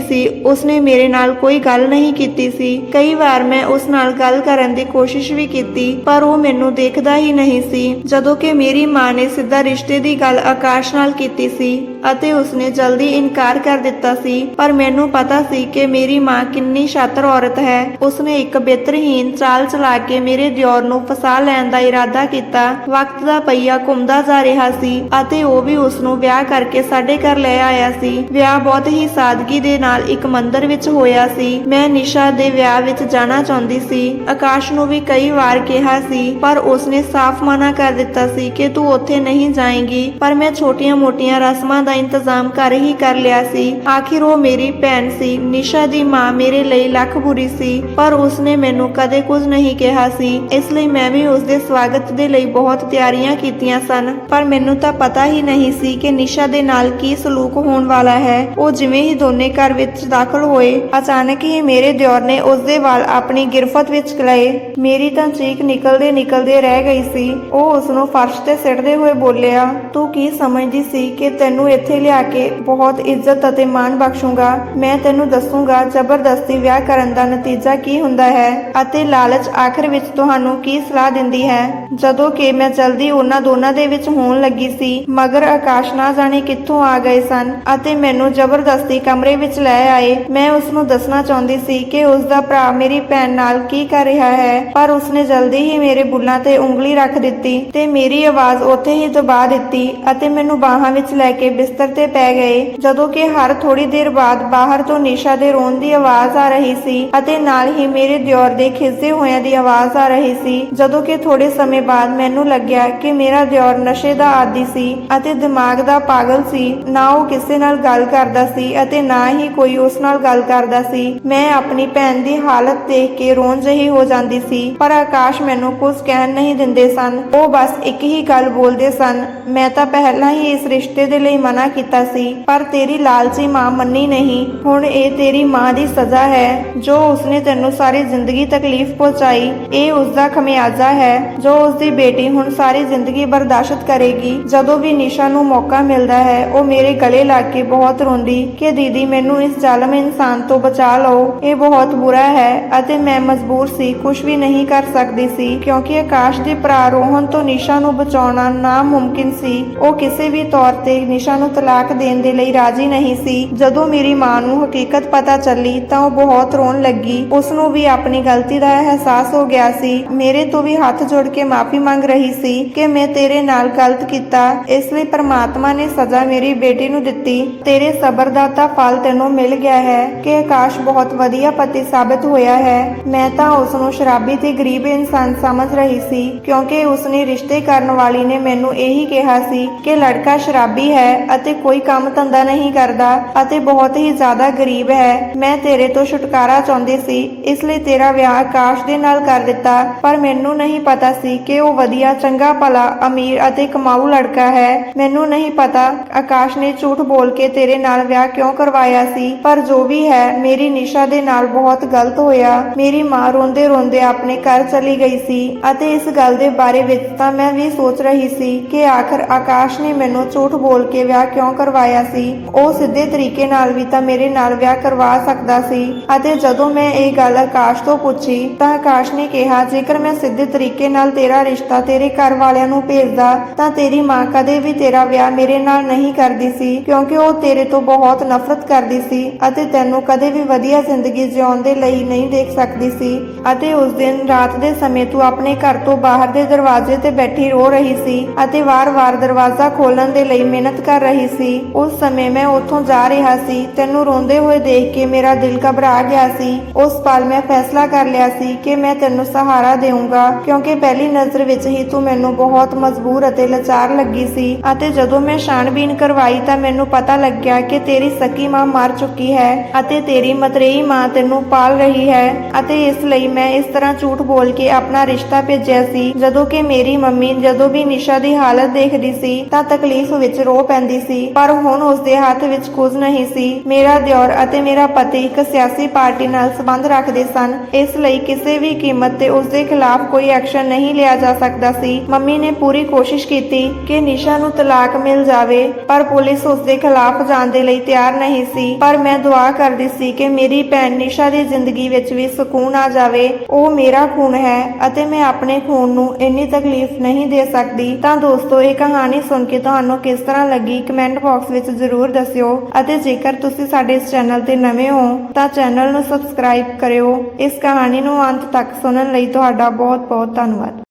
ਸੀ, ਉਸਨੇ ਮੇਰੇ ਨਾਲ ਕੋਈ ਗੱਲ ਨਹੀਂ ਕੀਤੀ ਸੀ। ਕਈ ਵਾਰ ਮੈਂ ਉਸ ਨਾਲ ਗੱਲ ਕਰਨ ਦੀ ਕੋਸ਼ਿਸ਼ ਵੀ ਕੀਤੀ, ਪਰ ਉਹ ਮੈਨੂੰ ਦੇਖਦਾ ਹੀ ਨਹੀਂ ਸੀ। ਜਦੋਂ ਕਿ ਮੇਰੀ ਮਾਂ ਨੇ ਸਿੱਧਾ ਰਿਸ਼ਤੇ ਦੀ ਗੱਲ ਆਕਾਸ਼ ਨਾਲ ਕੀਤੀ ਸੀ ਅਤੇ ਉਸਨੇ ਜਲਦੀ ਇਨਕਾਰ ਕਰ ਦਿੱਤਾ ਸੀ। ਪਰ ਮੈਨੂੰ ਪਤਾ ਸੀ ਕਿ ਮੇਰੀ ਮਾਂ ਕਿੰਨੀ ਸ਼ਾਤਰ ਔਰਤ ਹੈ। ਉਸਨੇ ਇੱਕ ਬਿਹਤਰਹੀਨ ਚਾਲ ਚਲਾ ਕੇ ਮੇਰੇ ਦਿਓਰ ਨੂੰ ਫਸਾ ਲੈਣ ਦਾ ਇਰਾਦਾ ਕੀਤਾ। ਵਕਤ ਦਾ ਪਈਆ ਘੁੰਮਦਾ ਜਾ ਰਿਹਾ ਸੀ ਅਤੇ ਉਹ ਵੀ ਉਸ ਨੂੰ ਵਿਆਹ ਕਰਕੇ ਸਾਡੇ ਘਰ ਲੈ ਆਇਆ ਸੀ। ਵਿਆਹ ਬਹੁਤ ਹੀ ਸਾਦਗੀ ਦੇ ਨਾਲ ਇੱਕ ਮੰਦਰ ਵਿੱਚ ਹੋਇਆ ਸੀ। ਮੈਂ ਨਿਸ਼ਾ ਦੇ ਵਿਆਹ ਵਿੱਚ ਜਾਣਾ ਚਾਹੁੰਦੀ ਸੀ। ਆਕਾਸ਼ ਨੂੰ ਵੀ ਕਈ ਵਾਰ ਕਿਹਾ ਸੀ, ਪਰ ਉਸਨੇ ਸਾਫ਼ ਮਨਾ ਕਰ ਦਿੱਤਾ ਸੀ ਕਿ ਤੂੰ ਉੱਥੇ ਨਹੀਂ ਜਾਏਂਗੀ, ਪਰ ਮੈਂ ਛੋਟੀਆਂ-ਮੋਟੀਆਂ ਰਸਮਾਂ ਦਾ ਇੰਤਜ਼ਾਮ ਕਰ ਹੀ ਕਰ ਲਿਆ ਸੀ। ਆਖਿਰ ਉਹ ਮੇਰੀ ਭੈਣ ਸੀ, ਨਿਸ਼ਾ ਦੀ ਮਾਂ ਮੇਰੇ ਲਈ ਲੱਖ ਬੁਰੀ ਸੀ, ਪਰ ਉਸਨੇ ਮੈਨੂੰ ਕਦੇ ਕੁਝ ਨਹੀਂ ਕਿਹਾ ਸੀ, ਇਸ ਲਈ ਮੈਂ ਵੀ ਉਸਦੇ ਸਵਾਗਤ ਦੇ ਲਈ ਬਹੁਤ ਤਿਆਰੀਆਂ ਕੀਤੀਆਂ ਸਨ। ਪਰ ਮੈਨੂੰ ਤਾਂ ਪਤਾ ਹੀ ਨਹੀਂ ਸੀ ਕਿ ਨਿਸ਼ਾ ਦੇ ਨਾਲ ਕੀ ਸਲੂਕ ਹੋਣ ਵਾਲਾ ਹੈ। ਉਹ ਜਿਵੇਂ ਹੀ ਦੋਨੇ ਘਰ ਵਿੱਚ ਦਾਖਲ ਹੋਏ, ਅਚਾਨਕ ਹੀ ਮੇਰੇ ਦਿਓਰ ਨੇ ਉਸਦੇ ਵਾਲ ਆਪਣੀ ਗਿਰਫਤ ਵਿੱਚ ਲਏ ਮੇਰੀ ਤਾਂ ਚੀਕ ਨਿਕਲਦੇ ਨਿਕਲਦੇ ਰਹਿ ਗਈ ਸੀ। ਉਹ ਉਸ ਨੂੰ ਫਰਸ਼ ਤੇ ਸਿੱਟਦੇ ਹੋਏ ਬੋਲਿਆ, ਤੂੰ ਕੀ ਸਮਝਦੀ ਸੀ ਕਿ ਤੈਨੂੰ ਇੱਥੇ ਲਿਆ ਕੇ ਬਹੁਤ ਇੱਜ਼ਤ ਅਤੇ ਮਾਣ ਬਖਸ਼ੂੰਗਾ? ਮੈਂ ਤੈਨੂੰ ਦੱਸੂੰਗਾ, ਜ਼ਬਰਦਸਤੀ ਵਿਆਹ ਕਰਨ ਦਾ ਨਤੀਜਾ ਕੀ ਹੁੰਦਾ ਹੈ ਅਤੇ ਲਾਲਚ ਆਖਰ ਵਿੱਚ ਤੁਹਾਨੂੰ ਕੀ ਸਲਾਹ ਦਿੰਦੀ ਹੈ? ਜਦੋਂ ਕਿ ਮੈਂ ਜਲਦੀ ਉਹਨਾਂ ਦੋਨਾਂ ਦੇ ਵਿੱਚ ਹੋਣ ਲੱਗੀ ਸੀ, ਮਗਰ ਆਕਾਸ਼ ਨਾ ਜਾਣੇ ਕਿੱਥੋਂ ਆ ਗਏ ਸਨ ਅਤੇ ਮੈਨੂੰ ਜ਼ਬਰਦਸਤੀ ਕਮਰੇ ਵਿੱਚ ਲੈ ਆਏ। ਮੈਂ ਉਸ ਨੂੰ ਦੱਸਣਾ ਚਾਹੁੰਦੀ ਸੀ ਕਿ ਉਸ ਦਾ ਭਰਾ ਮੇਰੀ ਭੈਣ ਨਾਲ ਕੀ ਕਰ ਰਿਹਾ ਹੈ, ਪਰ ਉਸਨੇ ਜਲਦੀ ਹੀ ਮੇਰੇ ਬੁੱਲਾਂ ਤੇ ਉਂਗਲੀ ਰੱਖ ਦਿੱਤੀ। ਤੇ ਮੇਰੀ ਆਵਾਜ਼ ਉੱਥੇ ਹੀ ਦਬਾ ਦਿੱਤੀ ਅਤੇ ਮੈਨੂੰ ਬਾਹਾਂ ਵਿੱਚ ਲੈ ਕੇ ਬਿਸਤਰ ਤੇ ਪੈ ਗਏ, ਜਦੋਂ ਕਿ ਹਰ ਥੋੜੀ ਦੇਰ ਬਾਅਦ ਬਾਹਰ ਤੋਂ ਨਿਸ਼ਾ ਦੇ ਰੋਣ ਦੀ ਆਵਾਜ਼ ਆ ਰਹੀ ਸੀ ਅਤੇ ਨਾਲ ਹੀ ਮੇਰੇ ਦਿਓਰ ਦੇ ਖਿੱਸੇ ਹੋਇਆਂ ਦੀ ਆਵਾਜ਼ ਆ ਰਹੀ ਸੀ, ਜਦੋਂ ਕਿ ਥੋੜੇ ਸਮੇਂ ਬਾਅਦ ਮੈਨੂੰ ਲੱਗਿਆ ਕਿ ਮੇਰਾ ਦਿਓਰ ਨਸ਼ੇ ਦਾ ਆਦੀ ਸੀ ਅਤੇ ਦਿਮਾਗ ਦਾ ਪਾਗਲ ਸੀ, ਨਾ ਉਹ ਕਿਸੇ ਨਾਲ ਗੱਲ ਕਰਦਾ ਸੀ ਅਤੇ ਨਾ ਹੀ ਕੋਈ ਉਸ ਨਾਲ ਗੱਲ ਕਰਦਾ ਸੀ। ਮੈਂ ਆਪਣੀ ਭੈਣ ਦੀ ਹਾਲਤ ਦੇਖ ਕੇ ਰੋਣ ਜਹੀ ਹੋ ਜਾਂਦੀ ਸੀ, ਪਰ ਆਕਾਸ਼ ਮੈਨੂੰ ਕੁਝ ਕਹਿਣ ਨਹੀਂ ਦਿੰਦੇ ਸਨ। ਉਹ ਬਸ ਇੱਕ ਹੀ ਗੱਲ ਬੋਲਦੇ ਸਨ, ਮੈਂ ਤਾਂ ਪਹਿਲਾਂ ਹੀ ਇਸ ਰਿਸ਼ਤੇ ਦੇ ਲਈ ਮਨਾ ਕੀਤਾ ਸੀ, ਪਰ ਤੇਰੀ ਲਾਲਚੀ ਮਾਂ ਮੰਨੀ ਨਹੀਂ। ਹੁਣ ਇਹ ਤੇਰੀ ਮਾਂ ਦੀ ਸਜ਼ਾ ਹੈ, ਜੋ ਉਸਨੇ ਤੈਨੂੰ ਸਾਰੀ ਜ਼ਿੰਦਗੀ ਤਕਲੀਫ ਪਹੁੰਚਾਈ। ਇਹ ਉਸ ਖਮਿਆਜ਼ਾ ਹੈ, ਜੋ ਉਸ ਬੇਟੀ ਹੁਣ ਸਾਰੀ ਜ਼ਿੰਦਗੀ ਬਰਦਾਸ਼ਤ ਕਰੇਗੀ। ਜਦੋਂ ਵੀ ਨਿਸ਼ਾ ਨੂੰ ਮੌਕਾ ਮਿਲਦਾ ਹੈ, ਉਹ ਮੇਰੇ ਗਲੇ ਲੱਗ ਕੇ ਬਹੁਤ ਰੋਂਦੀ, ਕਿ ਦੀਦੀ, ਮੈਨੂੰ ਇਸ ਜ਼ਾਲਮ ਇਨਸਾਨ ਤੋਂ ਬਚਾ ਲਓ। ਇਹ ਬਹੁਤ ਬੁਰਾ ਹੈ, ਅਤੇ ਮੈਂ ਮਜਬੂਰ ਸੀ ਕੁਝ ਵੀ ਨਹੀਂ ਕਰ ਸਕਦੀ ਸੀ, ਕਿਉਂਕਿ ਆਕਾਸ਼ ਦੇ ਭਰਾ ਰੋਹਨ ਤੋਂ ਨਿਸ਼ਾ ਨੂੰ ਬਚਾਉਣਾ ਨਾਮੁਮਕਿਨ ਸੀ। ਉਹ ਕਿਸੇ ਵੀ ਤੌਰ ਤੇ ਨਿਸ਼ਾ ਨੂੰ ਤਲਾਕ ਦੇਣ ਦੇ ਲਈ ਰਾਜ਼ੀ ਨਹੀਂ ਸੀ। ਜਦੋਂ ਮੇਰੀ ਮਾਂ ਨੂੰ ਹਕੀਕਤ ਪਤਾ ਚੱਲੀ ਤਾਂ ਉਹ ਬਹੁਤ ਰੋਣ ਲੱਗੀ। ਉਸ ਨੂੰ ਵੀ ਆਪਣੀ ਗਲਤੀ ਦਾ ਅਹਿਸਾਸ ਹੋ ਗਿਆ ਸੀ। ਮੇਰੇ ਤੋਂ ਵੀ ਹੱਥ ਜੋੜ ਕੇ ਮਾਫੀ ਮੰਗ ਰਹੀ ਸੀ ਕਿ ਮੈਂ ਤੇਰੇ ਨਾਲ ਗਲਤ ਕੀਤਾ। ਇਸ ਲਈ ਪ੍ਰਮਾਤਮਾ ਨੇ ਸਜ਼ਾ ਮੇਰੀ ਬੇਟੀ ਨੂੰ ਦਿੱਤੀ। ਤੇਰੇ ਸਬਰ ਦਾ ਤਾਂ ਫਲ ਤੈਨੂੰ ਮਿਲ ਗਿਆ ਹੈ ਕਿ ਆਕਾਸ਼ ਬਹੁਤ ਵਧੀਆ ਪਤੀ ਸਾਬਤ ਹੋਇਆ ਹੈ। ਮੈਂ ਤਾਂ ਉਸ ਨੂੰ ਸ਼ਰਾਬੀ ਤੇ ਗਰੀਬ ਇਨਸਾਨ ਸਮਝ ਰਹੀ ਸੀ ਕਿਉਂਕਿ ਉਸਨੇ ਰਿਸ਼ਤੇ ਕਰਨ ਵਾਲੀ ਨੇ ਮੈਨੂੰ ਇਹੀ ਕਿਹਾ ਸੀ ਕਿ ਲੜਕਾ ਸ਼ਰਾਬੀ ਹੈ ਅਤੇ ਕੋਈ ਕੰਮ ਧੰਦਾ ਨਹੀਂ ਕਰਦਾ ਅਤੇ ਬਹੁਤ ਹੀ ਜ਼ਿਆਦਾ ਗਰੀਬ ਹੈ। ਮੈਂ ਤੇਰੇ ਤੋਂ ਛੁਟਕਾਰਾ ਚਾਹੁੰਦੀ ਸੀ, ਇਸ ਲਈ ਤੇਰਾ ਵਿਆਹ ਆਕਾਸ਼ ਦੇ ਨਾਲ ਕਰ ਦਿੱਤਾ, ਪਰ ਮੈਨੂੰ ਨਹੀਂ ਪਤਾ ਸੀ ਕਿ ਉਹ ਵਧੀਆ, ਚੰਗਾ ਭਲਾ, ਅਮੀਰ ਅਤੇ ਕਮਾਊ ਲੜਕਾ ਹੈ। ਮੈਨੂੰ ਨਹੀਂ ਪਤਾ ਆਕਾਸ਼ ਨੇ ਝੂਠ ਬੋਲ ਕੇ ਤੇਰੇ ਨਾਲ ਵਿਆਹ ਕਿਉਂ ਕਰਵਾਇਆ ਸੀ, ਪਰ ਜੋ ਵੀ ਹੈ, ਮੇਰੀ ਨਿਸ਼ਾ ਦੇ ਨਾਲ ਬਹੁਤ ਗਲਤ ਹੋਇਆ। ਮੇਰੀ ਮਾਂ ਰੋਂਦੇ ਰੋਂਦੇ ਆਪਣੇ ਘਰ ਚਲੀ ਗਈ ਸੀ ਅਤੇ ਇਸ ਗੱਲ ਦੇ ਬਾਰੇ ਵਿੱਚ ਤਾਂ ਮੈਂ ਵੀ ਸੋਚ ਰਹੀ ਸੀ ਕਿ ਆਖਰ ਆਕਾਸ਼ ਨੇ ਮੈਨੂੰ ਝੂਠ ਬੋਲ ਕੇ ਵਿਆਹ ਕਿਉਂ ਕਰਵਾਇਆ ਸੀ? ਉਹ ਸਿੱਧੇ ਤਰੀਕੇ ਨਾਲ ਵੀ ਤਾਂ ਮੇਰੇ ਨਾਲ ਵਿਆਹ ਕਰਵਾ ਸਕਦਾ ਸੀ। ਅਤੇ ਜਦੋਂ ਮੈਂ ਇਹ ਗੱਲ ਆਕਾਸ਼ ਤੋਂ ਪੁੱਛੀ, ਤਾਂ ਆਕਾਸ਼ ਨੇ ਕਿਹਾ, ਜੇਕਰ ਮੈਂ ਸਿੱਧੇ ਤਰੀਕੇ ਨਾਲ ਤੇਰਾ ਰਿਸ਼ਤਾ ਤੇਰੇ ਘਰ ਵਾਲਿਆਂ ਨੂੰ ਭੇਜਦਾ, ਤਾਂ ਤੇਰੀ ਮਾਂ ਕਦੇ ਵੀ ਤੇਰਾ ਵਿਆਹ ਮੇਰੇ ਨਾਲ ਨਹੀਂ ਕਰਦੀ ਸੀ, ਕਿਉਂਕਿ ਉਹ ਤੇਰੇ ਤੋਂ ਬਹੁਤ ਨਫ਼ਰਤ ਕਰਦੀ ਸੀ ਅਤੇ ਤੈਨੂੰ ਕਦੇ ਵੀ ਵਧੀਆ ਜ਼ਿੰਦਗੀ ਜਿਉਣ ਦੇ ਲਈ ਨਹੀਂ ਦੇਖ ਸਕਦੀ ਸੀ। ਅਤੇ ਉਸ ਦਿਨ ਰਾਤ ਦੇ ਸਮੇਂ ਤੂੰ ਆਪਣੇ ਘਰ ਤੋਂ ਬਾਹਰ ਦੇ ਦਰਵਾਜ਼ੇ ਦਰਵਾਜ਼ੇ ਤੇ ਬੈਠੀ ਰੋ ਰਹੀ ਸੀ ਅਤੇ ਵਾਰ-ਵਾਰ ਦਰਵਾਜ਼ਾ ਖੋਲਣ ਦੇ ਲਈ ਮਿਹਨਤ ਕਰ ਰਹੀ ਸੀ। ਉਸ ਸਮੇਂ ਮੈਂ ਉੱਥੋਂ ਜਾ ਰਿਹਾ ਸੀ। ਤੈਨੂੰ ਰੋਂਦੇ ਹੋਏ ਦੇਖ ਕੇ ਮੇਰਾ ਦਿਲ ਘਬਰਾ ਗਿਆ ਸੀ। ਉਸ ਪਲ ਮੈਂ ਫੈਸਲਾ ਕਰ ਲਿਆ ਸੀ ਕਿ ਮੈਂ ਤੈਨੂੰ ਸਹਾਰਾ ਦੇਵਾਂਗਾ ਕਿਉਂਕਿ ਪਹਿਲੀ ਨਜ਼ਰ ਵਿੱਚ ਹੀ ਤੂੰ ਮੈਨੂੰ ਬਹੁਤ ਮਜਬੂਰ ਅਤੇ ਲਾਚਾਰ ਲੱਗੀ ਸੀ ਅਤੇ ਜਦੋਂ ਮੈਂ ਛਾਣਬੀਨ ਕਰਵਾਈ ਤਾਂ ਮੈਨੂੰ ਪਤਾ ਲੱਗਿਆ ਕਿ ਤੇਰੀ ਸਕੀ ਮਾਂ ਮਰ ਚੁੱਕੀ ਹੈ ਅਤੇ ਤੇਰੀ ਮਤਰੇਈ ਮਾਂ ਤੈਨੂੰ ਪਾਲ ਰਹੀ ਹੈ ਅਤੇ ਇਸ ਲਈ ਮੈਂ ਇਸ ਤਰ੍ਹਾਂ ਝੂਠ ਬੋਲ ਕੇ ਆਪਣਾ ਰਿਸ਼ਤਾ ਭੇਜਿਆ ਸੀ, ਜਦੋਂ ਕਿ ਮੇਰੀ ਮੇਰੀ ਮੰਮੀ ਜਦੋਂ ਵੀ ਨਿਸ਼ਾ ਦੀ ਹਾਲਤ ਦੇਖਦੀ ਸੀ ਤਾਂ ਤਕਲੀਫ ਵਿੱਚ ਰੋ ਪੈਂਦੀ ਸੀ, ਪਰ ਹੁਣ ਉਸ ਦੇ ਹੱਥ ਵਿੱਚ ਕੁਝ ਨਹੀਂ ਸੀ। ਮੇਰਾ ਦਿਓਰ ਅਤੇ ਮੇਰਾ ਪਤੀ ਇੱਕ ਸਿਆਸੀ ਪਾਰਟੀ ਨਾਲ ਸੰਬੰਧ ਰੱਖਦੇ ਸਨ। ਇਸ ਲਈ ਕਿਸੇ ਵੀ ਕੀਮਤ ਤੇ ਉਸ ਦੇ ਖਿਲਾਫ ਕੋਈ ਐਕਸ਼ਨ ਨਹੀਂ ਲਿਆ ਜਾ ਸਕਦਾ ਸੀ। ਮੰਮੀ ਨੇ ਪੂਰੀ ਕੋਸ਼ਿਸ਼ ਕੀਤੀ ਕਿ ਨਿਸ਼ਾ ਨੂੰ ਤਲਾਕ ਮਿਲ ਜਾਵੇ, ਪਰ ਪੁਲਿਸ ਉਸ ਦੇ ਖਿਲਾਫ ਜਾਣ ਦੇ ਲਈ ਤਿਆਰ ਨਹੀਂ ਸੀ। ਪਰ ਮੈਂ ਦੁਆ ਕਰਦੀ ਸੀ ਕਿ ਮੇਰੀ ਭੈਣ ਨਿਸ਼ਾ ਦੀ ਜ਼ਿੰਦਗੀ ਵਿੱਚ ਵੀ ਸਕੂਨ ਆ ਜਾਵੇ। ਉਹ ਮੇਰਾ ਖੂਨ ਹੈ ਅਤੇ ਮੈਂ ਆਪਣੇ ਖੂਨ ਨੂੰ ਇੰਨੀ ਤਕਲੀਫ ਨਹੀਂ ਦੇ ਸਕਦੀ। ਤਾਂ ਦੋਸਤੋ, ਇਹ ਕਹਾਣੀ ਸੁਣ ਕੇ ਤੁਹਾਨੂੰ ਕਿਸ ਤਰ੍ਹਾਂ ਲੱਗੀ? ਕਮੈਂਟ ਬਾਕਸ ਵਿੱਚ ਜ਼ਰੂਰ ਦੱਸਿਓ। ਅਤੇ ਜੇਕਰ ਤੁਸੀਂ ਸਾਡੇ ਇਸ ਚੈਨਲ ਤੇ ਨਵੇਂ ਹੋ, ਤਾਂ ਚੈਨਲ ਨੂੰ ਸਬਸਕ੍ਰਾਈਬ ਕਰਿਓ। ਇਸ ਕਹਾਣੀ ਨੂੰ ਅੰਤ ਤੱਕ ਸੁਣਨ ਲਈ ਤੁਹਾਡਾ ਬਹੁਤ ਬਹੁਤ ਧੰਨਵਾਦ।